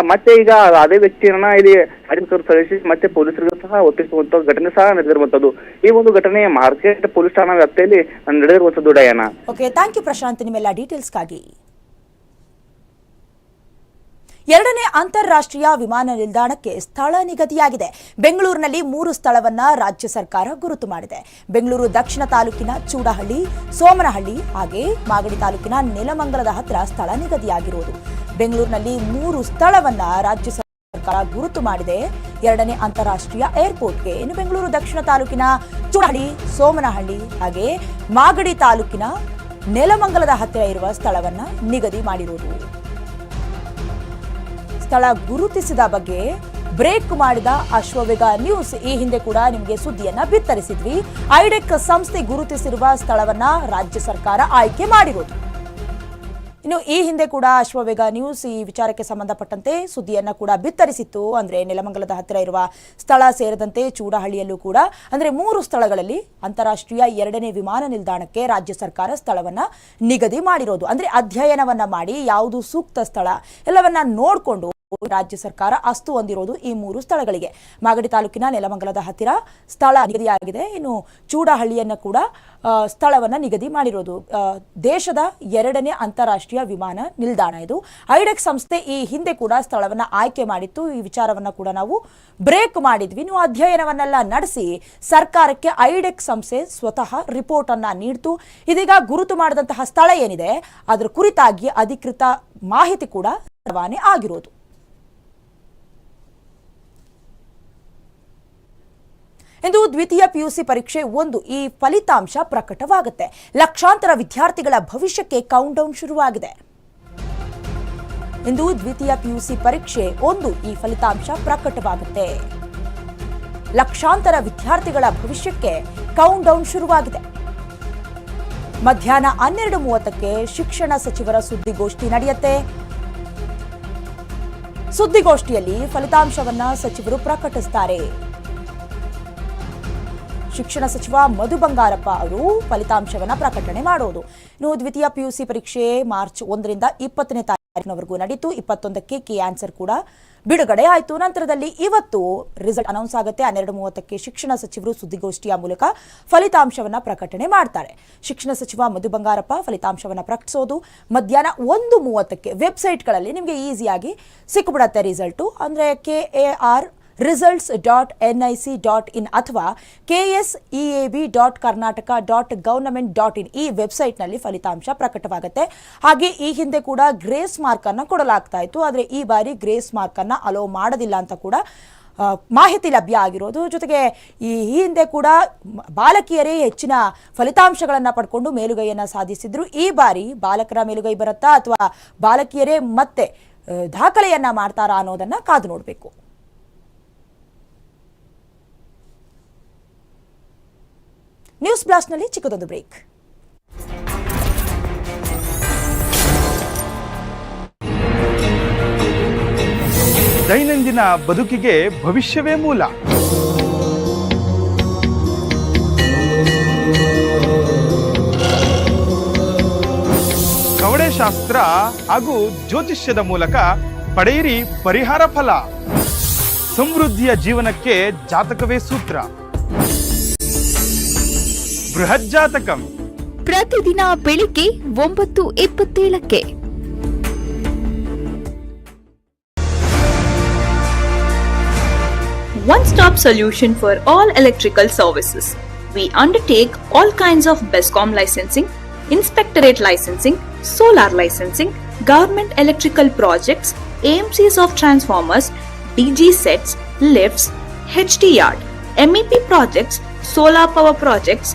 ಮತ್ತೆ ಈಗ ಅದೇ ವ್ಯಕ್ತಿಯನ್ನ ಇಲ್ಲಿ ಅಧಿಕಾರಿಗಳು ಸಲ್ಲಿಸಿ ಮತ್ತೆ ಪೊಲೀಸರಿಗೂ ಸಹ ಒಪ್ಪಿಸುವಂತ ಘಟನೆ ಸಹ ನಡೆದಿರುವಂತದ್ದು ಈ ಒಂದು ಘಟನೆ ಮಾರ್ಕೆಟ್ ಪೊಲೀಸ್ ಠಾಣಾ ವ್ಯಾಪ್ತಿಯಲ್ಲಿ ನಡೆದಿರುವಂತದ್ದು Diana. Okay thank you Prashant. ನಿಮ್ಮೆಲ್ಲ ಡೀಟೇಲ್ಸ್ಗಾಗಿ ಎರಡನೇ ಅಂತಾರಾಷ್ಟ್ರೀಯ ವಿಮಾನ ನಿಲ್ದಾಣಕ್ಕೆ ಸ್ಥಳ ನಿಗದಿಯಾಗಿದೆ. ಬೆಂಗಳೂರಿನಲ್ಲಿ ಮೂರು ಸ್ಥಳವನ್ನ ರಾಜ್ಯ ಸರ್ಕಾರ ಗುರುತು ಮಾಡಿದೆ. ಬೆಂಗಳೂರು ದಕ್ಷಿಣ ತಾಲೂಕಿನ ಚೂಡಹಳ್ಳಿ, ಸೋಮನಹಳ್ಳಿ ಹಾಗೆ ಮಾಗಡಿ ತಾಲೂಕಿನ ನೆಲಮಂಗಲದ ಹತ್ರ ಸ್ಥಳ ನಿಗದಿಯಾಗಿರುವುದು. ಬೆಂಗಳೂರಿನಲ್ಲಿ ಮೂರು ಸ್ಥಳವನ್ನ ರಾಜ್ಯ ಸರ್ಕಾರ ಗುರುತು ಮಾಡಿದೆ. ಎರಡನೇ ಅಂತಾರಾಷ್ಟ್ರೀಯ ಏರ್ಪೋರ್ಟ್ಗೆ ಇನ್ನು ಬೆಂಗಳೂರು ದಕ್ಷಿಣ ತಾಲೂಕಿನ ಚೂಡಹಳ್ಳಿ, ಸೋಮನಹಳ್ಳಿ ಹಾಗೆ ಮಾಗಡಿ ತಾಲೂಕಿನ ನೆಲಮಂಗಲದ ಹತ್ತಿರ ಇರುವ ಸ್ಥಳವನ್ನ ನಿಗದಿ ಮಾಡಿರುವುದು. ಸ್ಥಳ ಗುರುತಿಸಿದ ಬಗ್ಗೆ ಬ್ರೇಕ್ ಮಾಡಿದ ಅಶ್ವವೇಗ ನ್ಯೂಸ್. ಈ ಹಿಂದೆ ಕೂಡ ನಿಮಗೆ ಸುದ್ದಿಯನ್ನ ಬಿತ್ತರಿಸಿದ್ವಿ. ಐಡೆಕ್ ಸಂಸ್ಥೆ ಗುರುತಿಸಿರುವ ಸ್ಥಳವನ್ನ ರಾಜ್ಯ ಸರ್ಕಾರ ಆಯ್ಕೆ ಮಾಡಿರೋದು. ಇನ್ನು ಈ ಹಿಂದೆ ಕೂಡ ಅಶ್ವವೇಗ ನ್ಯೂಸ್ ಈ ವಿಚಾರಕ್ಕೆ ಸಂಬಂಧಪಟ್ಟಂತೆ ಸುದ್ದಿಯನ್ನ ಕೂಡ ಬಿತ್ತರಿಸಿತ್ತು. ಅಂದ್ರೆ ನೆಲಮಂಗಲದ ಹತ್ತಿರ ಇರುವ ಸ್ಥಳ ಸೇರಿದಂತೆ ಚೂಡಹಳ್ಳಿಯಲ್ಲೂ ಕೂಡ. ಅಂದ್ರೆ ಮೂರು ಸ್ಥಳಗಳಲ್ಲಿ ಅಂತಾರಾಷ್ಟ್ರೀಯ ಎರಡನೇ ವಿಮಾನ ನಿಲ್ದಾಣಕ್ಕೆ ರಾಜ್ಯ ಸರ್ಕಾರ ಸ್ಥಳವನ್ನ ನಿಗದಿ ಮಾಡಿರೋದು. ಅಂದ್ರೆ ಅಧ್ಯಯನವನ್ನ ಮಾಡಿ ಯಾವುದು ಸೂಕ್ತ ಸ್ಥಳ ಎಲ್ಲವನ್ನ ನೋಡಿಕೊಂಡು ರಾಜ್ಯ ಸರ್ಕಾರ ಅಸ್ತು ಹೊಂದಿರೋದು ಈ ಮೂರು ಸ್ಥಳಗಳಿಗೆ. ಮಾಗಡಿ ತಾಲೂಕಿನ ನೆಲಮಂಗಲದ ಹತ್ತಿರ ಸ್ಥಳ ನಿಗದಿಯಾಗಿದೆ. ಇನ್ನು ಚೂಡಹಳ್ಳಿಯನ್ನ ಕೂಡ ಸ್ಥಳವನ್ನು ನಿಗದಿ ಮಾಡಿರೋದು. ದೇಶದ ಎರಡನೇ ಅಂತಾರಾಷ್ಟ್ರೀಯ ವಿಮಾನ ನಿಲ್ದಾಣ ಇದು. ಐಡೆಕ್ ಸಂಸ್ಥೆ ಈ ಹಿಂದೆ ಕೂಡ ಸ್ಥಳವನ್ನ ಆಯ್ಕೆ ಮಾಡಿತ್ತು. ಈ ವಿಚಾರವನ್ನ ಕೂಡ ನಾವು ಬ್ರೇಕ್ ಮಾಡಿದ್ವಿ. ನೀವು ಅಧ್ಯಯನವನ್ನೆಲ್ಲ ನಡೆಸಿ ಸರ್ಕಾರಕ್ಕೆ ಐಡೆಕ್ ಸಂಸ್ಥೆ ಸ್ವತಃ ರಿಪೋರ್ಟ್ ಅನ್ನ ನೀಡ್ತು. ಇದೀಗ ಗುರುತು ಮಾಡಿದಂತಹ ಸ್ಥಳ ಏನಿದೆ, ಅದರ ಕುರಿತಾಗಿ ಅಧಿಕೃತ ಮಾಹಿತಿ ಕೂಡ ರವಾನೆ ಆಗಿರೋದು. ಇಂದು ದ್ವಿತೀಯ ಪಿಯುಸಿ ಪರೀಕ್ಷೆ ಒಂದು ಈ ಫಲಿತಾಂಶ ಪ್ರಕಟವಾಗುತ್ತೆ. ಲಕ್ಷಾಂತರ ವಿದ್ಯಾರ್ಥಿಗಳ ಭವಿಷ್ಯಕ್ಕೆ ಕೌಂಟ್ ಡೌನ್ ಶುರುವಾಗಿದೆ. ಇಂದು ದ್ವಿತೀಯ ಪಿಯುಸಿ ಪರೀಕ್ಷೆ ಒಂದು ಈ ಫಲಿತಾಂಶ ಪ್ರಕಟವಾಗುತ್ತೆ. ಲಕ್ಷಾಂತರ ವಿದ್ಯಾರ್ಥಿಗಳ ಭವಿಷ್ಯಕ್ಕೆ ಕೌಂಟ್ ಡೌನ್ ಶುರುವಾಗಿದೆ. ಮಧ್ಯಾಹ್ನ ಹನ್ನೆರಡು ಮೂವತ್ತಕ್ಕೆ ಶಿಕ್ಷಣ ಸಚಿವರ ಸುದ್ದಿಗೋಷ್ಠಿ ನಡೆಯುತ್ತೆ. ಸುದ್ದಿಗೋಷ್ಠಿಯಲ್ಲಿ ಫಲಿತಾಂಶವನ್ನ ಸಚಿವರು ಪ್ರಕಟಿಸುತ್ತಾರೆ ಶಿಕ್ಷಣ ಸಚಿವ ಮಧು ಬಂಗಾರಪ್ಪ ಅವರು ಫಲಿತಾಂಶವನ್ನು ಪ್ರಕಟಣೆ ಮಾಡೋದು. ಇನ್ನು ದ್ವಿತೀಯ ಪಿಯುಸಿ ಪರೀಕ್ಷೆ ಮಾರ್ಚ್ ಒಂದರಿಂದ ಇಪ್ಪತ್ತನೇ ತಾರೀಕಿನವರೆಗೂ ನಡೀತು. ಇಪ್ಪತ್ತೊಂದಕ್ಕೆ ಕೆ ಆನ್ಸರ್ ಕೂಡ ಬಿಡುಗಡೆ ಆಯಿತು. ನಂತರದಲ್ಲಿ ಇವತ್ತು ರಿಸಲ್ಟ್ ಅನೌನ್ಸ್ ಆಗುತ್ತೆ. ಹನ್ನೆರಡು ಮೂವತ್ತಕ್ಕೆ ಶಿಕ್ಷಣ ಸಚಿವರು ಸುದ್ದಿಗೋಷ್ಠಿಯ ಮೂಲಕ ಫಲಿತಾಂಶವನ್ನು ಪ್ರಕಟಣೆ ಮಾಡ್ತಾರೆ. ಶಿಕ್ಷಣ ಸಚಿವ ಮಧು ಬಂಗಾರಪ್ಪ ಫಲಿತಾಂಶವನ್ನು ಪ್ರಕಟಿಸೋದು. ಮಧ್ಯಾಹ್ನ ಒಂದು ಮೂವತ್ತಕ್ಕೆ ವೆಬ್ಸೈಟ್ಗಳಲ್ಲಿ ನಿಮಗೆ ಈಸಿಯಾಗಿ ಸಿಕ್ಕಿಬಿಡತ್ತೆ ರಿಸಲ್ಟು. ಅಂದರೆ K A R results dot N I C dot in ಅಥವಾ K S E A B dot Karnataka dot government dot in ಈ ವೆಬ್ಸೈಟ್ನಲ್ಲಿ ಫಲಿತಾಂಶ ಪ್ರಕಟವಾಗುತ್ತೆ. ಹಾಗೆ ಈ ಹಿಂದೆ ಕೂಡ ಗ್ರೇಸ್ ಮಾರ್ಕನ್ನು ಕೊಡಲಾಗ್ತಾ ಇತ್ತು. ಆದರೆ ಈ ಬಾರಿ ಗ್ರೇಸ್ ಮಾರ್ಕನ್ನು ಅಲೋ ಮಾಡೋದಿಲ್ಲ ಅಂತ ಕೂಡ ಮಾಹಿತಿ ಲಭ್ಯ ಆಗಿರೋದು. ಜೊತೆಗೆ ಈ ಹಿಂದೆ ಕೂಡ ಬಾಲಕಿಯರೇ ಹೆಚ್ಚಿನ ಫಲಿತಾಂಶಗಳನ್ನು ಪಡ್ಕೊಂಡು ಮೇಲುಗೈಯನ್ನು ಸಾಧಿಸಿದ್ರು. ಈ ಬಾರಿ ಬಾಲಕರ ಮೇಲುಗೈ ಬರುತ್ತಾ ಅಥವಾ ಬಾಲಕಿಯರೇ ಮತ್ತೆ ದಾಖಲೆಯನ್ನು ಮಾಡ್ತಾರಾ ಅನ್ನೋದನ್ನು ಕಾದು ನೋಡಬೇಕು. ನ್ಯೂಸ್ ಬ್ಲಾಸ್ಟ್ನಲ್ಲಿ ಚಿಕ್ಕದೊಂದು ಬ್ರೇಕ್. ದೈನಂದಿನ ಬದುಕಿಗೆ ಭವಿಷ್ಯವೇ ಮೂಲ. ಕವಡೆಶಾಸ್ತ್ರ ಹಾಗೂ ಜ್ಯೋತಿಷ್ಯದ ಮೂಲಕ ಪಡೆಯಿರಿ ಪರಿಹಾರ ಫಲ. ಸಮೃದ್ಧಿಯ ಜೀವನಕ್ಕೆ ಜಾತಕವೇ ಸೂತ್ರ. ಬೃಹತ್ ಜಾತಕಂ ಪ್ರತಿದಿನ ಬೆಳಿಗ್ಗೆ ಒಂಬತ್ತು ಇಪ್ಪತ್ತೇಳಕ್ಕೆ one stop solution for all electrical services. We undertake all kinds of BESCOM licensing, inspectorate licensing, solar licensing, government electrical projects, AMCs of transformers, DG sets, lifts, HT yard, MEP projects, solar power projects,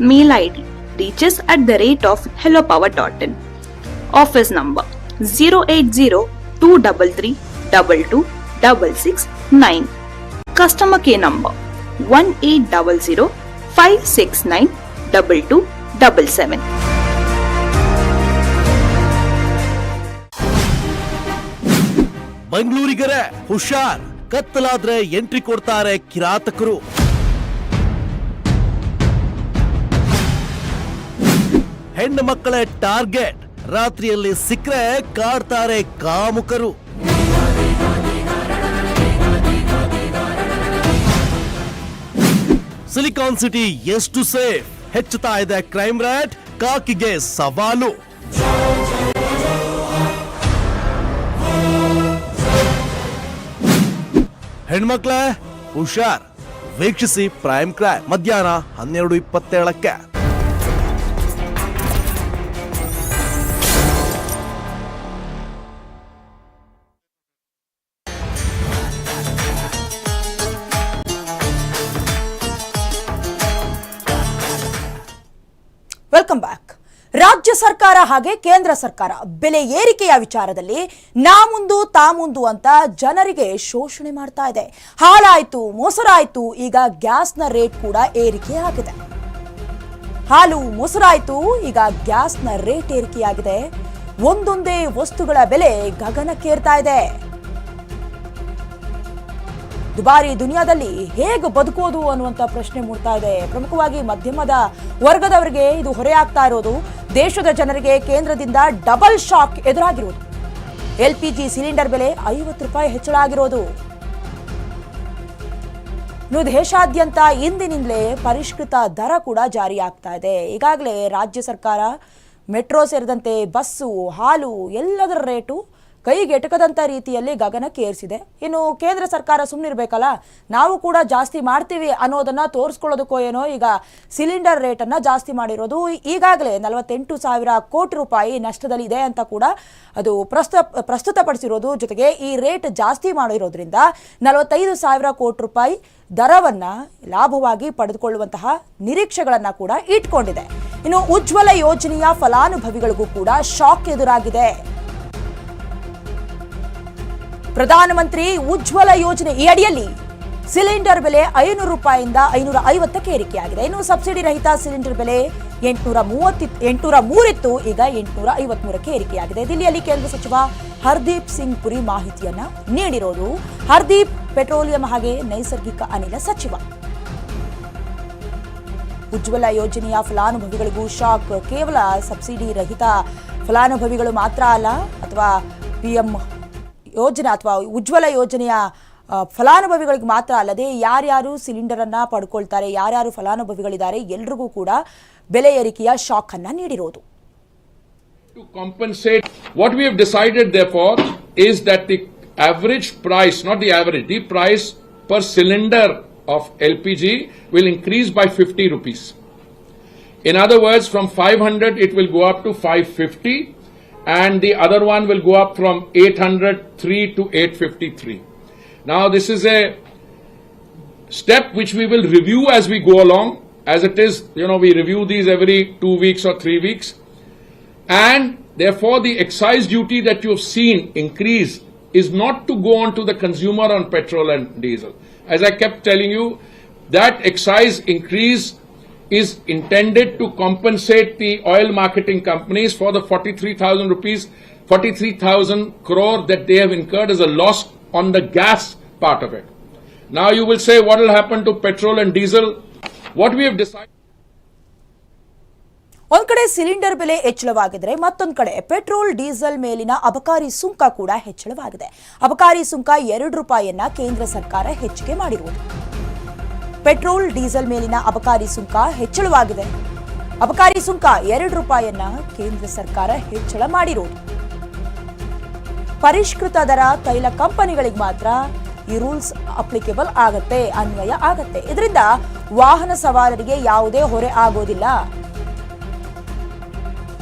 Mail ID reaches at the rate of hellopower.in. Office number 080 233 22 Customer care number 1800 569 2277. ಬೆಂಗಳೂರಿಗರೇ ಹುಷಾರ್ ಕತ್ತಲಾದ್ರೆ ಎಂಟ್ರಿ ಕೊಡ್ತಾರೆ ಕಿರಾತಕರು ಹೆಣ್ಣು ಮಕ್ಕಳೇ ಟಾರ್ಗೆಟ್. ರಾತ್ರಿಯಲ್ಲಿ ಸಿಕ್ಕರೆ ಕಾಡ್ತಾರೆ ಕಾಮುಕರು. ಸಿಲಿಕಾನ್ ಸಿಟಿ ಎಷ್ಟು ಸೇಫ್? ಹೆಚ್ಚುತ್ತಾ ಇದೆ ಕ್ರೈಮ್ ರೇಟ್, ಕಾಕಿಗೆ ಸವಾಲು. ಹೆಣ್ಮಕ್ಳೇ, ಹುಷಾರ್. ವೀಕ್ಷಿಸಿ ಪ್ರೈಮ್ ಕ್ರೈಮ್ ಮಧ್ಯಾಹ್ನ ಹನ್ನೆರಡು ಇಪ್ಪತ್ತೇಳಕ್ಕೆ. ವೆಲ್ಕಮ್ ಬ್ಯಾಕ್ ರಾಜ್ಯ ಸರ್ಕಾರ ಹಾಗೆ ಕೇಂದ್ರ ಸರ್ಕಾರ ಬೆಲೆ ಏರಿಕೆಯ ವಿಚಾರದಲ್ಲಿ ನಾ ಮುಂದು ತಾ ಮುಂದು ಅಂತ ಜನರಿಗೆ ಶೋಷಣೆ ಮಾಡ್ತಾ ಇದೆ. ಹಾಲಾಯ್ತು, ಮೊಸರಾಯ್ತು, ಈಗ ಗ್ಯಾಸ್ನ ರೇಟ್ ಕೂಡ ಏರಿಕೆ ಆಗಿದೆ. ಹಾಲು, ಮೊಸರಾಯ್ತು, ಈಗ ಗ್ಯಾಸ್ನ ರೇಟ್ ಏರಿಕೆಯಾಗಿದೆ. ಒಂದೊಂದೇ ವಸ್ತುಗಳ ಬೆಲೆ ಗಗನಕ್ಕೇರ್ತಾ ಇದೆ. ದುಬಾರಿ ದುನಿಯಾದಲ್ಲಿ ಹೇಗೆ ಬದುಕೋದು ಅನ್ನುವಂಥ ಪ್ರಶ್ನೆ ಮೂಡ್ತಾ ಇದೆ. ಪ್ರಮುಖವಾಗಿ ಮಧ್ಯಮದ ವರ್ಗದವರಿಗೆ ಇದು ಹೊರೆಯಾಗ್ತಾ ಇರೋದು. ದೇಶದ ಜನರಿಗೆ ಕೇಂದ್ರದಿಂದ ಡಬಲ್ ಶಾಕ್ ಎದುರಾಗಿರೋದು. ಎಲ್ ಪಿ ಜಿ ಸಿಲಿಂಡರ್ ಬೆಲೆ ಐವತ್ತು ರೂಪಾಯಿ ಹೆಚ್ಚಳ ಆಗಿರೋದು. ಇನ್ನು ದೇಶಾದ್ಯಂತ ಇಂದಿನಿಂದಲೇ ಪರಿಷ್ಕೃತ ದರ ಕೂಡ ಜಾರಿಯಾಗ್ತಾ ಇದೆ. ಈಗಾಗಲೇ ರಾಜ್ಯ ಸರ್ಕಾರ, ಮೆಟ್ರೋ ಸೇರಿದಂತೆ ಬಸ್ಸು, ಹಾಲು ಎಲ್ಲದರ ರೇಟು ಕೈಗೆ ಎಟಕದಂಥ ರೀತಿಯಲ್ಲಿ ಗಗನಕ್ಕೆ ಏರಿಸಿದೆ. ಇನ್ನು ಕೇಂದ್ರ ಸರ್ಕಾರ ಸುಮ್ಮನಿರ್ಬೇಕಲ್ಲ ನಾವು ಕೂಡ ಜಾಸ್ತಿ ಮಾಡ್ತೀವಿ ಅನ್ನೋದನ್ನ ತೋರಿಸ್ಕೊಳ್ಳೋದಕ್ಕೋ ಏನೋ ಈಗ ಸಿಲಿಂಡರ್ ರೇಟನ್ನು ಜಾಸ್ತಿ ಮಾಡಿರೋದು. ಈಗಾಗಲೇ ನಲವತ್ತೆಂಟು ಸಾವಿರ ಕೋಟಿ ರೂಪಾಯಿ ನಷ್ಟದಲ್ಲಿ ಇದೆ ಅಂತ ಕೂಡ ಅದು ಪ್ರಸ್ತುತ ಪ್ರಸ್ತುತಪಡಿಸಿರೋದು. ಜೊತೆಗೆ ಈ ರೇಟ್ ಜಾಸ್ತಿ ಮಾಡಿರೋದ್ರಿಂದ ನಲವತ್ತೈದು ಸಾವಿರ ಕೋಟಿ ರೂಪಾಯಿ ದರವನ್ನ ಲಾಭವಾಗಿ ಪಡೆದುಕೊಳ್ಳುವಂತಹ ನಿರೀಕ್ಷೆಗಳನ್ನ ಕೂಡ ಇಟ್ಕೊಂಡಿದೆ. ಇನ್ನು ಉಜ್ವಲ ಯೋಜನೆಯ ಫಲಾನುಭವಿಗಳಿಗೂ ಕೂಡ ಶಾಕ್ ಎದುರಾಗಿದೆ. ಪ್ರಧಾನಮಂತ್ರಿ ಉಜ್ವಲ ಯೋಜನೆ ಈ ಅಡಿಯಲ್ಲಿ ಸಿಲಿಂಡರ್ ಬೆಲೆ ಐನೂರು ರೂಪಾಯಿಂದ ಐನೂರ ಐವತ್ತಕ್ಕೆ ಏರಿಕೆಯಾಗಿದೆ. ಇನ್ನು ಸಬ್ಸಿಡಿ ರಹಿತ ಸಿಲಿಂಡರ್ ಬೆಲೆ ಎಂಟುನೂರ ಮೂವತ್ತಿ ಎಂಟುನೂರ ಮೂರಿತ್ತು, ಈಗ ಎಂಟುನೂರ ಐವತ್ಮೂರಕ್ಕೆ ಏರಿಕೆಯಾಗಿದೆ. ದಿಲ್ಲಿಯಲ್ಲಿ ಕೇಂದ್ರ ಸಚಿವ ಹರ್ದೀಪ್ ಸಿಂಗ್ ಪುರಿ ಮಾಹಿತಿಯನ್ನ ನೀಡಿರೋದು ಹರ್ದೀಪ್ ಪೆಟ್ರೋಲಿಯಂ ಹಾಗೆ ನೈಸರ್ಗಿಕ ಅನಿಲ ಸಚಿವ. ಉಜ್ವಲ ಯೋಜನೆಯ ಫಲಾನುಭವಿಗಳಿಗೂ ಶಾಕ್, ಕೇವಲ ಸಬ್ಸಿಡಿ ರಹಿತ ಫಲಾನುಭವಿಗಳು ಮಾತ್ರ ಅಲ್ಲ, ಅಥವಾ ಪಿಎಂ ಯೋಜನೆ ಅಥವಾ ಉಜ್ವಲ ಯೋಜನೆಯ ಫಲಾನುಭವಿಗಳಿಗೆ ಮಾತ್ರ ಅಲ್ಲದೆ ಯಾರ್ಯಾರು ಸಿಲಿಂಡರ್ ಅನ್ನ ಪಡ್ಕೊಳ್ತಾರೆ ಯಾರ್ಯಾರು ಫಲಾನುಭವಿಗಳಿದ್ದಾರೆ ಎಲ್ರಿಗೂ ಕೂಡ ಬೆಲೆ ಏರಿಕೆಯ ಶಾಕ್ ಅನ್ನ ನೀಡಿರೋದು To compensate, what we have decided therefore is that the average price, not the average, the price per cylinder of LPG will increase by 50 rupees. In other words, from 500 it will go up to 550 and the other one will go up from 803 to 853. Now this is a step which we will review as we go along. As it is, you know, we review these every two weeks or three weeks. And therefore, the excise duty that you have seen increase is not to go on to the consumer on petrol and diesel. As I kept telling you, that excise increase is intended to compensate the oil marketing companies for the 43,000 rupees, 43,000 crore that they have incurred as a loss on the gas part of it. Now you will say, what will happen to petrol and diesel? What we have decided. ಒಂದ್ ಕಡೆ ಸಿಲಿಂಡರ್ ಬೆಲೆ ಹೆಚ್ಚಳವಾಗಿದ್ರೆ ಮತ್ತೊಂದ್ ಕಡೆ ಪೆಟ್ರೋಲ್ ಡೀಸೆಲ್ ಮೇಲಿನ ಅಬಕಾರಿ ಸುಂಕ ಕೂಡ ಹೆಚ್ಚಳವಾಗಿದೆ ಅಬಕಾರಿ ಸುಂಕ ಎರಡು ರೂಪಾಯಿಯನ್ನ ಕೇಂದ್ರ ಸರ್ಕಾರ ಹೆಚ್ಚಿಗೆ ಮಾಡಿರುವುದು ಪೆಟ್ರೋಲ್, ಡೀಸೆಲ್ ಮೇಲಿನ ಅಬಕಾರಿ ಸುಂಕ ಹೆಚ್ಚಳವಾಗಿದೆ. ಅಬಕಾರಿ ಸುಂಕ ಎರಡು ರೂಪಾಯಿಯನ್ನ ಕೇಂದ್ರ ಸರ್ಕಾರ ಹೆಚ್ಚಳ ಮಾಡಿರುವುದು ಪರಿಷ್ಕೃತ ದರ ತೈಲ ಕಂಪನಿಗಳಿಗೆ ಮಾತ್ರ ಈ ರೂಲ್ಸ್ ಅಪ್ಲಿಕೇಬಲ್ ಆಗತ್ತೆ, ಅನ್ವಯ ಆಗತ್ತೆ. ಇದರಿಂದ ವಾಹನ ಸವಾರರಿಗೆ ಯಾವುದೇ ಹೊರೆ ಆಗೋದಿಲ್ಲ.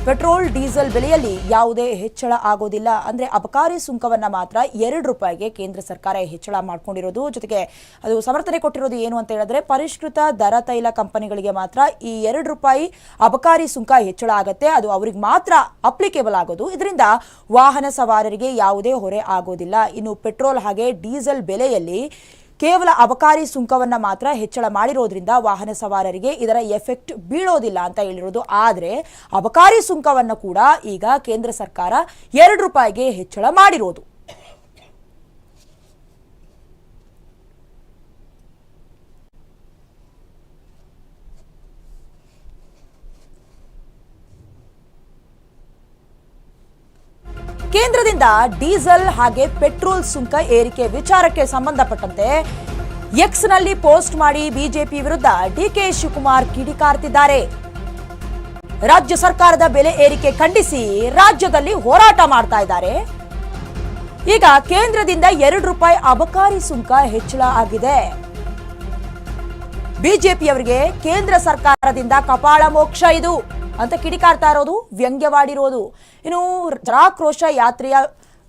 ಪೆಟ್ರೋಲ್, ಡೀಸೆಲ್ ಬೆಲೆಯಲ್ಲಿ ಯಾವುದೇ ಹೆಚ್ಚಳ ಆಗೋದಿಲ್ಲ. ಅಂದ್ರೆ ಅಬಕಾರಿ ಸುಂಕವನ್ನ ಮಾತ್ರ ಎರಡು ರೂಪಾಯಿಗೆ ಕೇಂದ್ರ ಸರ್ಕಾರ ಹೆಚ್ಚಳ ಮಾಡ್ಕೊಂಡಿರೋದು. ಜೊತೆಗೆ ಅದು ಸಮರ್ಥನೆ ಕೊಟ್ಟಿರೋದು ಏನು ಅಂತ ಹೇಳಿದ್ರೆ, ಪರಿಷ್ಕೃತ ದರ ತೈಲ ಕಂಪನಿಗಳಿಗೆ ಮಾತ್ರ ಈ ಎರಡು ರೂಪಾಯಿ ಅಬಕಾರಿ ಸುಂಕ ಹೆಚ್ಚಳ ಆಗುತ್ತೆ. ಅದು ಅವ್ರಿಗೆ ಮಾತ್ರ ಅಪ್ಲಿಕೇಬಲ್ ಆಗೋದು. ಇದರಿಂದ ವಾಹನ ಸವಾರರಿಗೆ ಯಾವುದೇ ಹೊರೆ ಆಗೋದಿಲ್ಲ. ಇನ್ನು ಪೆಟ್ರೋಲ್ ಹಾಗೆ ಡೀಸೆಲ್ ಬೆಲೆಯಲ್ಲಿ ಕೇವಲ ಅಬಕಾರಿ ಸುಂಕವನ್ನ ಮಾತ್ರ ಹೆಚ್ಚಳ ಮಾಡಿರೋದ್ರಿಂದ ವಾಹನ ಸವಾರರಿಗೆ ಇದರ ಎಫೆಕ್ಟ್ ಬೀಳೋದಿಲ್ಲ ಅಂತ ಹೇಳಿರೋದು. ಆದರೆ ಅಬಕಾರಿ ಸುಂಕವನ್ನ ಕೂಡ ಈಗ ಕೇಂದ್ರ ಸರ್ಕಾರ ಎರಡು ರೂಪಾಯಿಗೆ ಹೆಚ್ಚಳ ಮಾಡಿರೋದು. ಕೇಂದ್ರದಿಂದ ಡೀಸೆಲ್ ಹಾಗೆ ಪೆಟ್ರೋಲ್ ಸುಂಕ ಏರಿಕೆ ವಿಚಾರಕ್ಕೆ ಸಂಬಂಧಪಟ್ಟಂತೆ ಎಕ್ಸ್ನಲ್ಲಿ ಪೋಸ್ಟ್ ಮಾಡಿ ಬಿಜೆಪಿ ವಿರುದ್ಧ ಡಿಕೆ ಶಿವಕುಮಾರ್ ಕಿಡಿಕಾರ್ತಿದ್ದಾರೆ. ರಾಜ್ಯ ಸರ್ಕಾರದ ಬೆಲೆ ಏರಿಕೆ ಖಂಡಿಸಿ ರಾಜ್ಯದಲ್ಲಿ ಹೋರಾಟ ಮಾಡ್ತಾ ಇದ್ದಾರೆ. ಈಗ ಕೇಂದ್ರದಿಂದ ಎರಡು ರೂಪಾಯಿ ಅಬಕಾರಿ ಸುಂಕ ಹೆಚ್ಚಳ ಆಗಿದೆ. ಬಿಜೆಪಿಯವರಿಗೆ ಕೇಂದ್ರ ಸರ್ಕಾರದಿಂದ ಕಪಾಳ ಮೋಕ್ಷ ಇದು. ಅಂತ ಕಿಡಿಕಾರ್ತಾ ಇರೋದು ವ್ಯಂಗ್ಯವಾಡಿರೋದು. ಇನ್ನು ಜರಾಕ್ರೋಶ ಯಾತ್ರೆಯ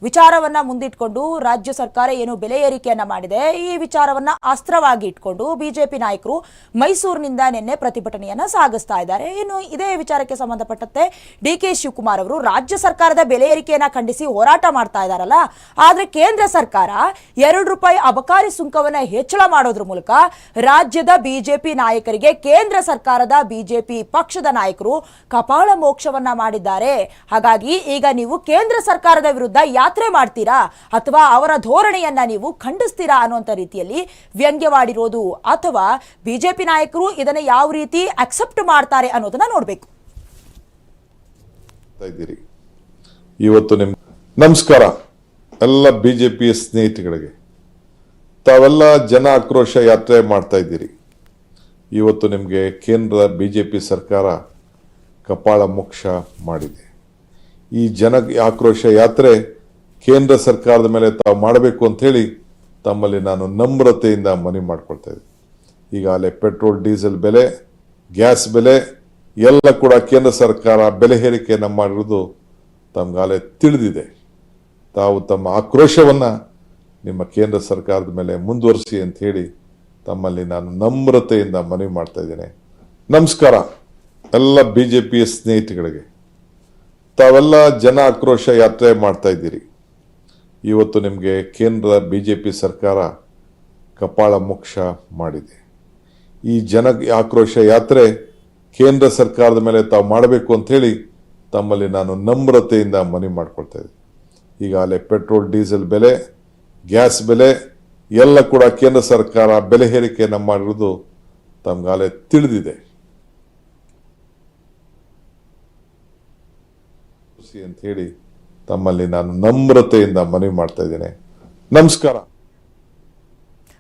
ವಿಚಾರವನ್ನ ಮುಂದಿಟ್ಕೊಂಡು ರಾಜ್ಯ ಸರ್ಕಾರ ಏನು ಬೆಲೆ ಏರಿಕೆಯನ್ನ ಮಾಡಿದೆ, ಈ ವಿಚಾರವನ್ನ ಅಸ್ತ್ರವಾಗಿ ಇಟ್ಕೊಂಡು ಬಿಜೆಪಿ ನಾಯಕರು ಮೈಸೂರಿನಿಂದ ನಿನ್ನೆ ಪ್ರತಿಭಟನೆಯನ್ನ ಸಾಗಿಸ್ತಾ ಇದ್ದಾರೆ. ಇನ್ನು ಇದೇ ವಿಚಾರಕ್ಕೆ ಸಂಬಂಧಪಟ್ಟಂತೆ ಡಿ ಕೆ ಶಿವಕುಮಾರ್ ಅವರು ರಾಜ್ಯ ಸರ್ಕಾರದ ಬೆಲೆ ಏರಿಕೆಯನ್ನ ಖಂಡಿಸಿ ಹೋರಾಟ ಮಾಡ್ತಾ ಇದ್ದಾರಲ್ಲ, ಆದ್ರೆ ಕೇಂದ್ರ ಸರ್ಕಾರ ಎರಡು ರೂಪಾಯಿ ಅಬಕಾರಿ ಸುಂಕವನ್ನ ಹೆಚ್ಚಳ ಮಾಡೋದ್ರ ಮೂಲಕ ರಾಜ್ಯದ ಬಿಜೆಪಿ ನಾಯಕರಿಗೆ ಕೇಂದ್ರ ಸರ್ಕಾರದ ಬಿಜೆಪಿ ಪಕ್ಷದ ನಾಯಕರು ಕಪಾಳ ಮೋಕ್ಷವನ್ನ ಮಾಡಿದ್ದಾರೆ. ಹಾಗಾಗಿ ಈಗ ನೀವು ಕೇಂದ್ರ ಸರ್ಕಾರದ ವಿರುದ್ಧ ಯಾತ್ರೆ ಮಾಡ್ತೀರಾ ಅಥವಾ ಅವರ ಧೋರಣೆಯನ್ನ ನೀವು ಖಂಡಿಸ್ತೀರಾ ಅನ್ನುವಂಥ ರೀತಿಯಲ್ಲಿ ವ್ಯಂಗ್ಯವಾಡಿರೋದು ಅಥವಾ ಬಿಜೆಪಿ ನಾಯಕರು ಇದನ್ನ ಯಾವ ರೀತಿ ಅಕ್ಸೆಪ್ಟ್ ಮಾಡ್ತಾರೆ ಅನ್ನೋದನ್ನ ನೋಡಬೇಕು. ಇವತ್ತು ನಿಮ್ ನಮಸ್ಕಾರ ಎಲ್ಲ ಬಿಜೆಪಿಯ ಸ್ನೇಹಿತಗಳಿಗೆ. ತಾವೆಲ್ಲ ಜನ ಆಕ್ರೋಶ ಯಾತ್ರೆ ಮಾಡ್ತಾ ಇದ್ದೀರಿ. ಇವತ್ತು ನಿಮಗೆ ಕೇಂದ್ರ ಪಿ ಸರ್ಕಾರ ಕಪಾಳ ಮೋಕ್ಷ ಮಾಡಿದೆ. ಈ ಜನ ಆಕ್ರೋಶ ಯಾತ್ರೆ ಕೇಂದ್ರ ಸರ್ಕಾರದ ಮೇಲೆ ತಾವು ಮಾಡಬೇಕು ಅಂತ ಹೇಳಿ ತಮ್ಮಲ್ಲಿ ನಾನು ನಮ್ರತೆಯಿಂದ ಮನವಿ ಮಾಡ್ಕೊಳ್ತಾ ಇದ್ದೀನಿ. ಈಗಾಗಲೇ ಪೆಟ್ರೋಲ್, ಡೀಸೆಲ್ ಬೆಲೆ, ಗ್ಯಾಸ್ ಬೆಲೆ, ಎಲ್ಲ ಕೂಡ ಕೇಂದ್ರ ಸರ್ಕಾರ ಬೆಲೆ ಏರಿಕೆಯನ್ನು ಮಾಡಿರೋದು ತಮಗಾಲೇ ತಿಳಿದಿದೆ. ತಾವು ತಮ್ಮ ಆಕ್ರೋಶವನ್ನು ನಿಮ್ಮ ಕೇಂದ್ರ ಸರ್ಕಾರದ ಮೇಲೆ ಮುಂದುವರಿಸಿ ಅಂತ ಹೇಳಿ ತಮ್ಮಲ್ಲಿ ನಾನು ನಮ್ರತೆಯಿಂದ ಮನವಿ ಮಾಡ್ತಾ ಇದ್ದೇನೆ. ನಮಸ್ಕಾರ ಎಲ್ಲ ಬಿ ಜೆ ಪಿಯ ಸ್ನೇಹಿತಗಳಿಗೆ. ತಾವೆಲ್ಲ ಜನ ಆಕ್ರೋಶ ಯಾತ್ರೆ ಮಾಡ್ತಾ ಇದ್ದೀರಿ. ಇವತ್ತು ನಿಮಗೆ ಕೇಂದ್ರ ಬಿ ಜೆ ಪಿ ಸರ್ಕಾರ ಕಪಾಳ ಮೋಕ್ಷ ಮಾಡಿದೆ. ಈ ಜನ ಆಕ್ರೋಶ ಯಾತ್ರೆ ಕೇಂದ್ರ ಸರ್ಕಾರದ ಮೇಲೆ ತಾವು ಮಾಡಬೇಕು ಅಂಥೇಳಿ ತಮ್ಮಲ್ಲಿ ನಾನು ನಮ್ರತೆಯಿಂದ ಮನವಿ ಮಾಡ್ಕೊಳ್ತಾ ಇದ್ದೀನಿ. ಈಗಾಗಲೇ ಪೆಟ್ರೋಲ್, ಡೀಸೆಲ್ ಬೆಲೆ, ಗ್ಯಾಸ್ ಬೆಲೆ, ಎಲ್ಲ ಕೂಡ ಕೇಂದ್ರ ಸರ್ಕಾರ ಬೆಲೆ ಏರಿಕೆಯನ್ನು ಮಾಡಿರೋದು ತಮಗಾಲೇ ತಿಳಿದಿದೆ. ಅಂತ ಹೇಳಿ ತಮ್ಮಲ್ಲಿ ನಾನು ನಮ್ರತೆಯಿಂದ ಮನವಿ ಮಾಡ್ತಾ ಇದ್ದೇನೆ. ನಮಸ್ಕಾರ.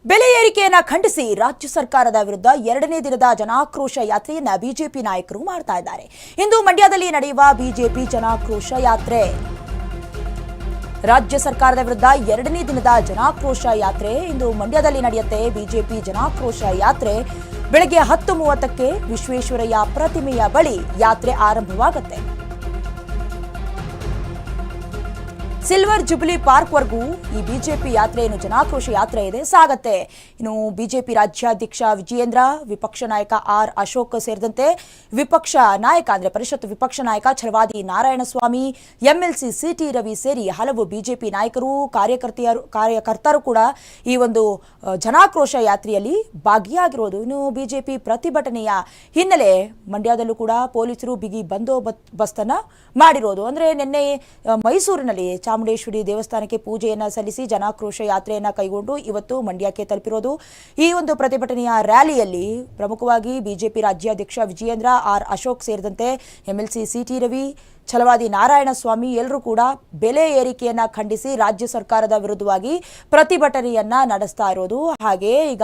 ಬೆಲೆ ಏರಿಕೆಯನ್ನ ಖಂಡಿಸಿ ರಾಜ್ಯ ಸರ್ಕಾರದ ವಿರುದ್ಧ ಎರಡನೇ ದಿನದ ಜನಾಕ್ರೋಶ ಯಾತ್ರೆಯನ್ನ ಬಿಜೆಪಿ ನಾಯಕರು ಮಾಡ್ತಾ ಇದ್ದಾರೆ. ಇಂದು ಮಂಡ್ಯದಲ್ಲಿ ನಡೆಯುವ ಬಿಜೆಪಿ ಜನಾಕ್ರೋಶ ಯಾತ್ರೆ. ರಾಜ್ಯ ಸರ್ಕಾರದ ವಿರುದ್ಧ ಎರಡನೇ ದಿನದ ಜನಾಕ್ರೋಶ ಯಾತ್ರೆ. ಇಂದು ಮಂಡ್ಯದಲ್ಲಿ ನಡೆಯುತ್ತೆ ಬಿಜೆಪಿ ಜನಾಕ್ರೋಶ ಯಾತ್ರೆ. ಬೆಳಗ್ಗೆ ಹತ್ತು ಮೂವತ್ತಕ್ಕೆ ವಿಶ್ವೇಶ್ವರಯ್ಯ ಪ್ರತಿಮೆಯ ಬಳಿ ಯಾತ್ರೆ ಆರಂಭವಾಗುತ್ತೆ. ಸಿಲ್ವರ್ ಜುಬಿಲಿ ಪಾರ್ಕ್ ವರೆಗೂ ಈ ಬಿಜೆಪಿ ಯಾತ್ರೆ ಏನು ಜನಾಕ್ರೋಶ ಯಾತ್ರೆ ಇದೆ. ಸಾಗತ್ತೆ. ಇನ್ನು ಬಿಜೆಪಿ ರಾಜ್ಯಾಧ್ಯಕ್ಷ ವಿಜಯೇಂದ್ರ, ವಿಪಕ್ಷ ನಾಯಕ ಆರ್ ಅಶೋಕ್ ಸೇರಿದಂತೆ ವಿಪಕ್ಷ ನಾಯಕ ಅಂದ್ರೆ ಪರಿಷತ್ ವಿಪಕ್ಷ ನಾಯಕ Chalavadi Narayanaswamy, MLC C T Ravi ಸೇರಿ ಹಲವು ಬಿಜೆಪಿ ನಾಯಕರು, ಕಾರ್ಯಕರ್ತೆಯರು, ಕಾರ್ಯಕರ್ತರು ಕೂಡ ಈ ಒಂದು ಜನಾಕ್ರೋಶ ಯಾತ್ರೆಯಲ್ಲಿ ಭಾಗಿಯಾಗಿರೋದು. ಇನ್ನು ಬಿಜೆಪಿ ಪ್ರತಿಭಟನೆಯ ಹಿನ್ನೆಲೆ ಮಂಡ್ಯದಲ್ಲೂ ಕೂಡ ಪೊಲೀಸರು ಬಿಗಿ ಬಂದೋಬಸ್ತನ್ನ ಮಾಡಿರೋದು. ಅಂದ್ರೆ ನಿನ್ನೆ ಮೈಸೂರಿನಲ್ಲಿ ಚಾಮುಂಡೇಶ್ವರಿ ದೇವಸ್ಥಾನಕ್ಕೆ ಪೂಜೆಯನ್ನು ಸಲ್ಲಿಸಿ ಜನಾಕ್ರೋಶ ಯಾತ್ರೆಯನ್ನ ಕೈಗೊಂಡು ಇವತ್ತು ಮಂಡ್ಯಕ್ಕೆ ತಲುಪಿರೋದು. ಈ ಒಂದು ಪ್ರತಿಭಟನೆಯ ರ್ಯಾಲಿಯಲ್ಲಿ ಪ್ರಮುಖವಾಗಿ ಬಿಜೆಪಿ ರಾಜ್ಯಾಧ್ಯಕ್ಷ ವಿಜಯೇಂದ್ರ, ಆರ್ ಅಶೋಕ್ ಸೇರಿದಂತೆ MLC C T Ravi Chalavadi Narayanaswamy ಎಲ್ಲರೂ ಕೂಡ ಬೆಲೆ ಏರಿಕೆಯನ್ನ ಖಂಡಿಸಿ ರಾಜ್ಯ ಸರ್ಕಾರದ ವಿರುದ್ಧವಾಗಿ ಪ್ರತಿಭಟನೆಯನ್ನ ನಡೆಸ್ತಾ ಇರೋದು. ಹಾಗೆ ಈಗ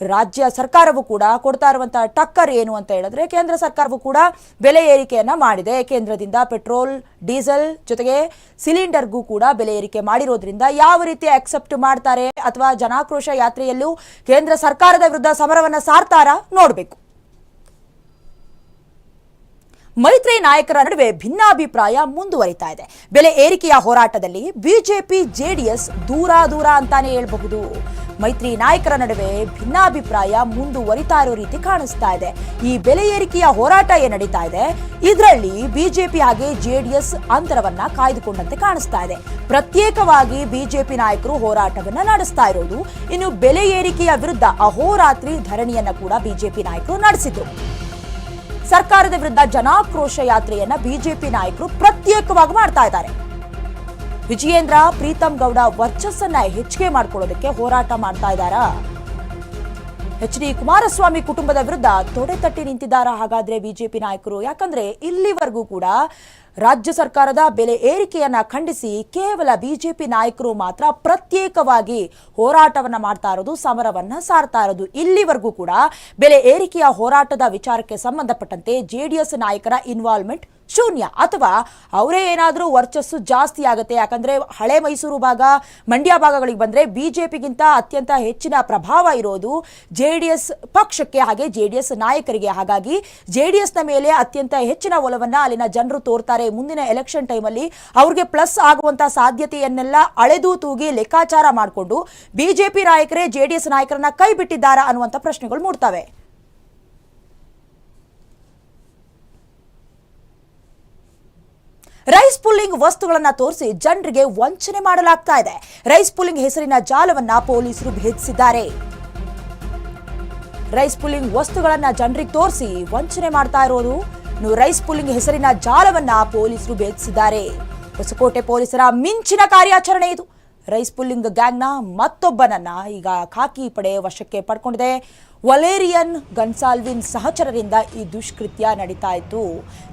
ರಾಜ್ಯ ಸರ್ಕಾರವು ಕೂಡ ಕೊಡ್ತಾ ಇರುವಂತಹ ಟಕ್ಕರ್ ಏನು ಅಂತ ಹೇಳಿದ್ರೆ ಕೇಂದ್ರ ಸರ್ಕಾರವು ಕೂಡ ಬೆಲೆ ಏರಿಕೆಯನ್ನ ಮಾಡಿದೆ. ಕೇಂದ್ರದಿಂದ ಪೆಟ್ರೋಲ್, ಡೀಸೆಲ್ ಜೊತೆಗೆ ಸಿಲಿಂಡರ್ಗೂ ಕೂಡ ಬೆಲೆ ಏರಿಕೆ ಮಾಡಿರೋದ್ರಿಂದ ಯಾವ ರೀತಿ ಅಕ್ಸೆಪ್ಟ್ ಮಾಡ್ತಾರೆ? ಅಥವಾ ಜನಾಕ್ರೋಶ ಯಾತ್ರೆಯಲ್ಲೂ ಕೇಂದ್ರ ಸರ್ಕಾರದ ವಿರುದ್ಧ ಸಮರವನ್ನ ಸಾರ್ತಾರ? ನೋಡಬೇಕು. ಮೈತ್ರಿ ನಾಯಕರ ನಡುವೆ ಭಿನ್ನಾಭಿಪ್ರಾಯ ಮುಂದುವರಿತಾ ಇದೆ. ಬೆಲೆ ಏರಿಕೆಯ ಹೋರಾಟದಲ್ಲಿ ಬಿಜೆಪಿ, ಜೆಡಿಎಸ್ ದೂರ ದೂರ ಅಂತಾನೆ ಹೇಳಬಹುದು. ಮೈತ್ರಿ ನಾಯಕರ ನಡುವೆ ಭಿನ್ನಾಭಿಪ್ರಾಯ ಮುಂದುವರಿತಾ ಇರೋ ರೀತಿ ಕಾಣಿಸ್ತಾ ಇದೆ. ಈ ಬೆಲೆ ಏರಿಕೆಯ ಹೋರಾಟ ಏನು ನಡೀತಾ ಇದೆ? ಇದರಲ್ಲಿ ಬಿಜೆಪಿ ಹಾಗೆ ಜೆಡಿಎಸ್ ಅಂತರವನ್ನ ಕಾಯ್ದುಕೊಂಡಂತೆ ಕಾಣಿಸ್ತಾ ಇದೆ. ಪ್ರತ್ಯೇಕವಾಗಿ ಬಿಜೆಪಿ ನಾಯಕರು ಹೋರಾಟವನ್ನ ನಡೆಸ್ತಾ ಇರೋದು, ಇನ್ನು ಬೆಲೆ ಏರಿಕೆಯ ವಿರುದ್ಧ ಅಹೋರಾತ್ರಿ ಧರಣಿಯನ್ನ ಕೂಡ ಬಿಜೆಪಿ ನಾಯಕರು ನಡೆಸಿದ್ರು. ಸರ್ಕಾರದ ವಿರುದ್ಧ ಜನಾಕ್ರೋಶ ಯಾತ್ರೆಯನ್ನ ಬಿಜೆಪಿ ನಾಯಕರು ಪ್ರತ್ಯೇಕವಾಗಿ ಮಾಡ್ತಾ ಇದ್ದಾರೆ. ವಿಜಯೇಂದ್ರ, ಪ್ರೀತಂ ಗೌಡ ವರ್ಚಸ್ಸನ್ನ ಹೆಚ್ಚಿಗೆ ಮಾಡ್ಕೊಳ್ಳೋದಕ್ಕೆ ಹೋರಾಟ ಮಾಡ್ತಾ ಇದ್ದಾರಾ? ಎಚ್ ಡಿ ಕುಮಾರಸ್ವಾಮಿ ಕುಟುಂಬದ ವಿರುದ್ಧ ತೊಡೆ ತಟ್ಟಿ ನಿಂತಿದ್ದಾರಾ? ಹಾಗಾದ್ರೆ ಬಿಜೆಪಿ ನಾಯಕರು, ಯಾಕಂದ್ರೆ ಇಲ್ಲಿವರೆಗೂ ಕೂಡ ರಾಜ್ಯ ಸರ್ಕಾರದ ಬೆಲೆ ಏರಿಕೆಯನ್ನ ಖಂಡಿಸಿ ಕೇವಲ ಬಿಜೆಪಿ ನಾಯಕರು ಮಾತ್ರ ಪ್ರತ್ಯೇಕವಾಗಿ ಹೋರಾಟವನ್ನ ಮಾಡ್ತಾ ಇರೋದು, ಸಮರವನ್ನ ಸಾರ್ತಾ ಇರೋದು. ಇಲ್ಲಿವರೆಗೂ ಕೂಡ ಬೆಲೆ ಏರಿಕೆಯ ಹೋರಾಟದ ವಿಚಾರಕ್ಕೆ ಸಂಬಂಧಪಟ್ಟಂತೆ ಜೆಡಿಎಸ್ ನಾಯಕರ ಇನ್ವಾಲ್ವ್ಮೆಂಟ್ ಶೂನ್ಯ ಅಥವಾ ಅವರೇ ಏನಾದರೂ ವರ್ಚಸ್ಸು ಜಾಸ್ತಿ ಆಗುತ್ತೆ. ಯಾಕಂದರೆ ಹಳೆ ಮೈಸೂರು ಭಾಗ, ಮಂಡ್ಯ ಭಾಗಗಳಿಗೆ ಬಂದರೆ ಬಿ ಜೆ ಪಿಗಿಂತ ಅತ್ಯಂತ ಹೆಚ್ಚಿನ ಪ್ರಭಾವ ಇರೋದು ಜೆ ಡಿ ಎಸ್ ಪಕ್ಷಕ್ಕೆ, ಹಾಗೆ ಜೆ ಡಿ ಎಸ್ ನಾಯಕರಿಗೆ. ಹಾಗಾಗಿ ಜೆ ಡಿ ಮೇಲೆ ಅತ್ಯಂತ ಹೆಚ್ಚಿನ ಒಲವನ್ನು ಅಲ್ಲಿನ ಜನರು ತೋರ್ತಾರೆ. ಮುಂದಿನ ಎಲೆಕ್ಷನ್ ಟೈಮಲ್ಲಿ ಅವ್ರಿಗೆ ಪ್ಲಸ್ ಆಗುವಂಥ ಸಾಧ್ಯತೆಯನ್ನೆಲ್ಲ ಅಳೆದು ತೂಗಿ ಲೆಕ್ಕಾಚಾರ ಮಾಡಿಕೊಂಡು ನಾಯಕರೇ ಜೆ ಡಿ ಎಸ್ ನಾಯಕರನ್ನ ಕೈ ಬಿಟ್ಟಿದ್ದಾರಾ ಅನ್ನುವಂಥ ಪ್ರಶ್ನೆಗಳು ಮೂಡ್ತವೆ. ರೈಸ್ ಪುಲ್ಲಿಂಗ್ ವಸ್ತುಗಳನ್ನ ತೋರಿಸಿ ಜನರಿಗೆ ವಂಚನೆ ಮಾಡಲಾಗ್ತಾ ಇದೆ. ರೈಸ್ ಪುಲ್ಲಿಂಗ್ ಹೆಸರಿನ ಜಾಲವನ್ನ ಪೊಲೀಸರು ಭೇದಿಸಿದ್ದಾರೆ. ರೈಸ್ ಪುಲ್ಲಿಂಗ್ ವಸ್ತುಗಳನ್ನ ಜನರಿಗೆ ತೋರಿಸಿ ವಂಚನೆ ಮಾಡ್ತಾ ಇರೋದು ರೈಸ್ ಪುಲ್ಲಿಂಗ್ ಹೆಸರಿನ ಜಾಲವನ್ನ ಪೊಲೀಸರು ಭೇದಿಸಿದ್ದಾರೆ. ಹೊಸಕೋಟೆ ಪೊಲೀಸರ ಮಿಂಚಿನ ಕಾರ್ಯಾಚರಣೆ ಇದು. ರೈಸ್ ಪುಲ್ಲಿಂಗ್ ಗ್ಯಾಂಗ್ನ ಮತ್ತೊಬ್ಬನನ್ನ ಈಗ ಖಾಕಿ ಪಡೆ ವಶಕ್ಕೆ ಪಡ್ಕೊಂಡಿದೆ. ವಲೇರಿಯನ್ ಗನ್ಸಾಲ್ವಿನ್ ಸಹಚರರಿಂದ ಈ ದುಷ್ಕೃತ್ಯ ನಡೀತಾ ಇತ್ತು.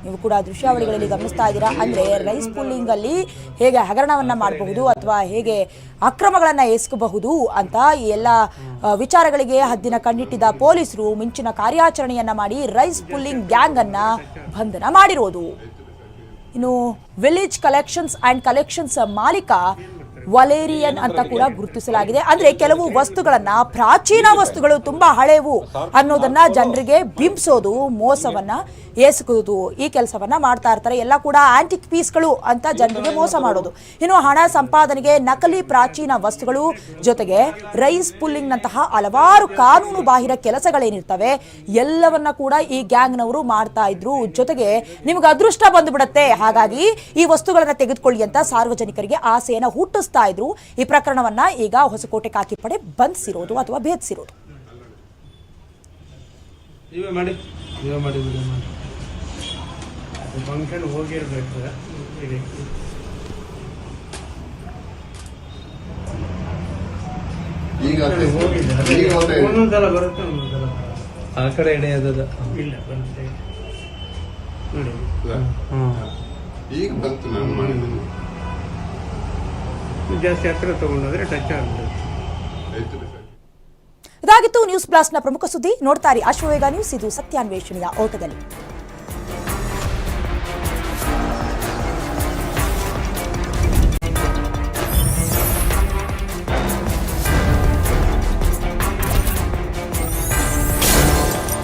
ನೀವು ಕೂಡ ದೃಶ್ಯಾವಳಿಗಳಲ್ಲಿ ಗಮನಿಸ್ತಾ ಇದ್ದೀರಾ? ಅಂದ್ರೆ ರೈಸ್ ಪುಲ್ಲಿಂಗ್ ಅಲ್ಲಿ ಹೇಗೆ ಹಗರಣವನ್ನ ಮಾಡಬಹುದು ಅಥವಾ ಹೇಗೆ ಅಕ್ರಮಗಳನ್ನ ಎಸ್ಕಬಹುದು ಅಂತ ಈ ಎಲ್ಲ ವಿಚಾರಗಳಿಗೆ ಹದ್ದಿನ ಕಣ್ಣಿಟ್ಟಿದ್ದ ಪೊಲೀಸರು ಮಿಂಚಿನ ಕಾರ್ಯಾಚರಣೆಯನ್ನ ಮಾಡಿ ರೈಸ್ ಪುಲ್ಲಿಂಗ್ ಗ್ಯಾಂಗ್ ಅನ್ನ ಬಂಧನ ಮಾಡಿರೋದು. ಇನ್ನು ವಿಲೇಜ್ ಕಲೆಕ್ಷನ್ಸ್ ಅಂಡ್ ಕಲೆಕ್ಷನ್ಸ್ ಮಾಲೀಕ ವಲೇರಿಯನ್ ಅಂತ ಕೂಡ ಗುರುತಿಸಲಾಗಿದೆ. ಅಂದ್ರೆ ಕೆಲವು ವಸ್ತುಗಳನ್ನ, ಪ್ರಾಚೀನ ವಸ್ತುಗಳು ತುಂಬಾ ಹಳೆವು ಅನ್ನೋದನ್ನ ಜನರಿಗೆ ಬಿಂಬಿಸೋದು, ಮೋಸವನ್ನ ಎಸಗುವುದು ಈ ಕೆಲಸವನ್ನ ಮಾಡ್ತಾ ಇರ್ತಾರೆ. ಎಲ್ಲ ಕೂಡ ಆಂಟಿಕ್ ಪೀಸ್ಗಳು ಅಂತ ಜನರಿಗೆ ಮೋಸ ಮಾಡೋದು. ಇನ್ನು ಹಣ ಸಂಪಾದನೆಗೆ ನಕಲಿ ಪ್ರಾಚೀನ ವಸ್ತುಗಳು ಜೊತೆಗೆ ರೈಸ್ ಪುಲ್ಲಿಂಗ್ ನಂತಹ ಹಲವಾರು ಕಾನೂನು ಬಾಹಿರ ಕೆಲಸಗಳೇನಿರ್ತವೆ, ಎಲ್ಲವನ್ನ ಕೂಡ ಈ ಗ್ಯಾಂಗ್ನವರು ಮಾಡ್ತಾ ಇದ್ರು. ಜೊತೆಗೆ ನಿಮ್ಗೆ ಅದೃಷ್ಟ ಬಂದ್ಬಿಡತ್ತೆ. ಹಾಗಾಗಿ ಈ ವಸ್ತುಗಳನ್ನ ತೆಗೆದುಕೊಳ್ಳಿ ಅಂತ ಸಾರ್ವಜನಿಕರಿಗೆ ಆಸೆಯನ್ನ ಹುಟ್ಟಿಸ್ತಾ ಇದ್ರು. ಈ ಪ್ರಕರಣವನ್ನ ಈಗ ಹೊಸಕೋಟೆ ಕಾಕಿ ಪಡೆ ಬಂಧಿಸಿರೋದು ಅಥವಾ ಭೇದಿಸಿರೋದು. ನೀವೇ ಮಾಡಿ. ನೀವೇ ಮಾಡಿ ಅದು ಫಂಕ್ಷನ್ ಹೋಗಿರ್ಬೇಕು. ಇಡಿ. ಈಗ ಬರುತ್ತೆ ಆ ಕಡೆ ನೋಡಿ ಇಲ್ಲ. ಈಗ ಬಂತು ನಾನು ಮಾಡಿದ್ದೀನಿ. ಜಾಸ್ತಿ ಹತ್ರ ತಗೊಂಡೋದ್ರೆ ಟಚ್ ಆಗ್ತದೆ ಇದಾಗಿತ್ತು ನ್ಯೂಸ್ ಪ್ಲಾಸ್ನ ಪ್ರಮುಖ ಸುದ್ದಿ. ನೋಡ್ತಾರೆ ಅಶ್ವವೇಗ ನ್ಯೂಸ್. ಇದು ಸತ್ಯಾನ್ವೇಷಣೆಯ ಓಟದಲ್ಲಿ.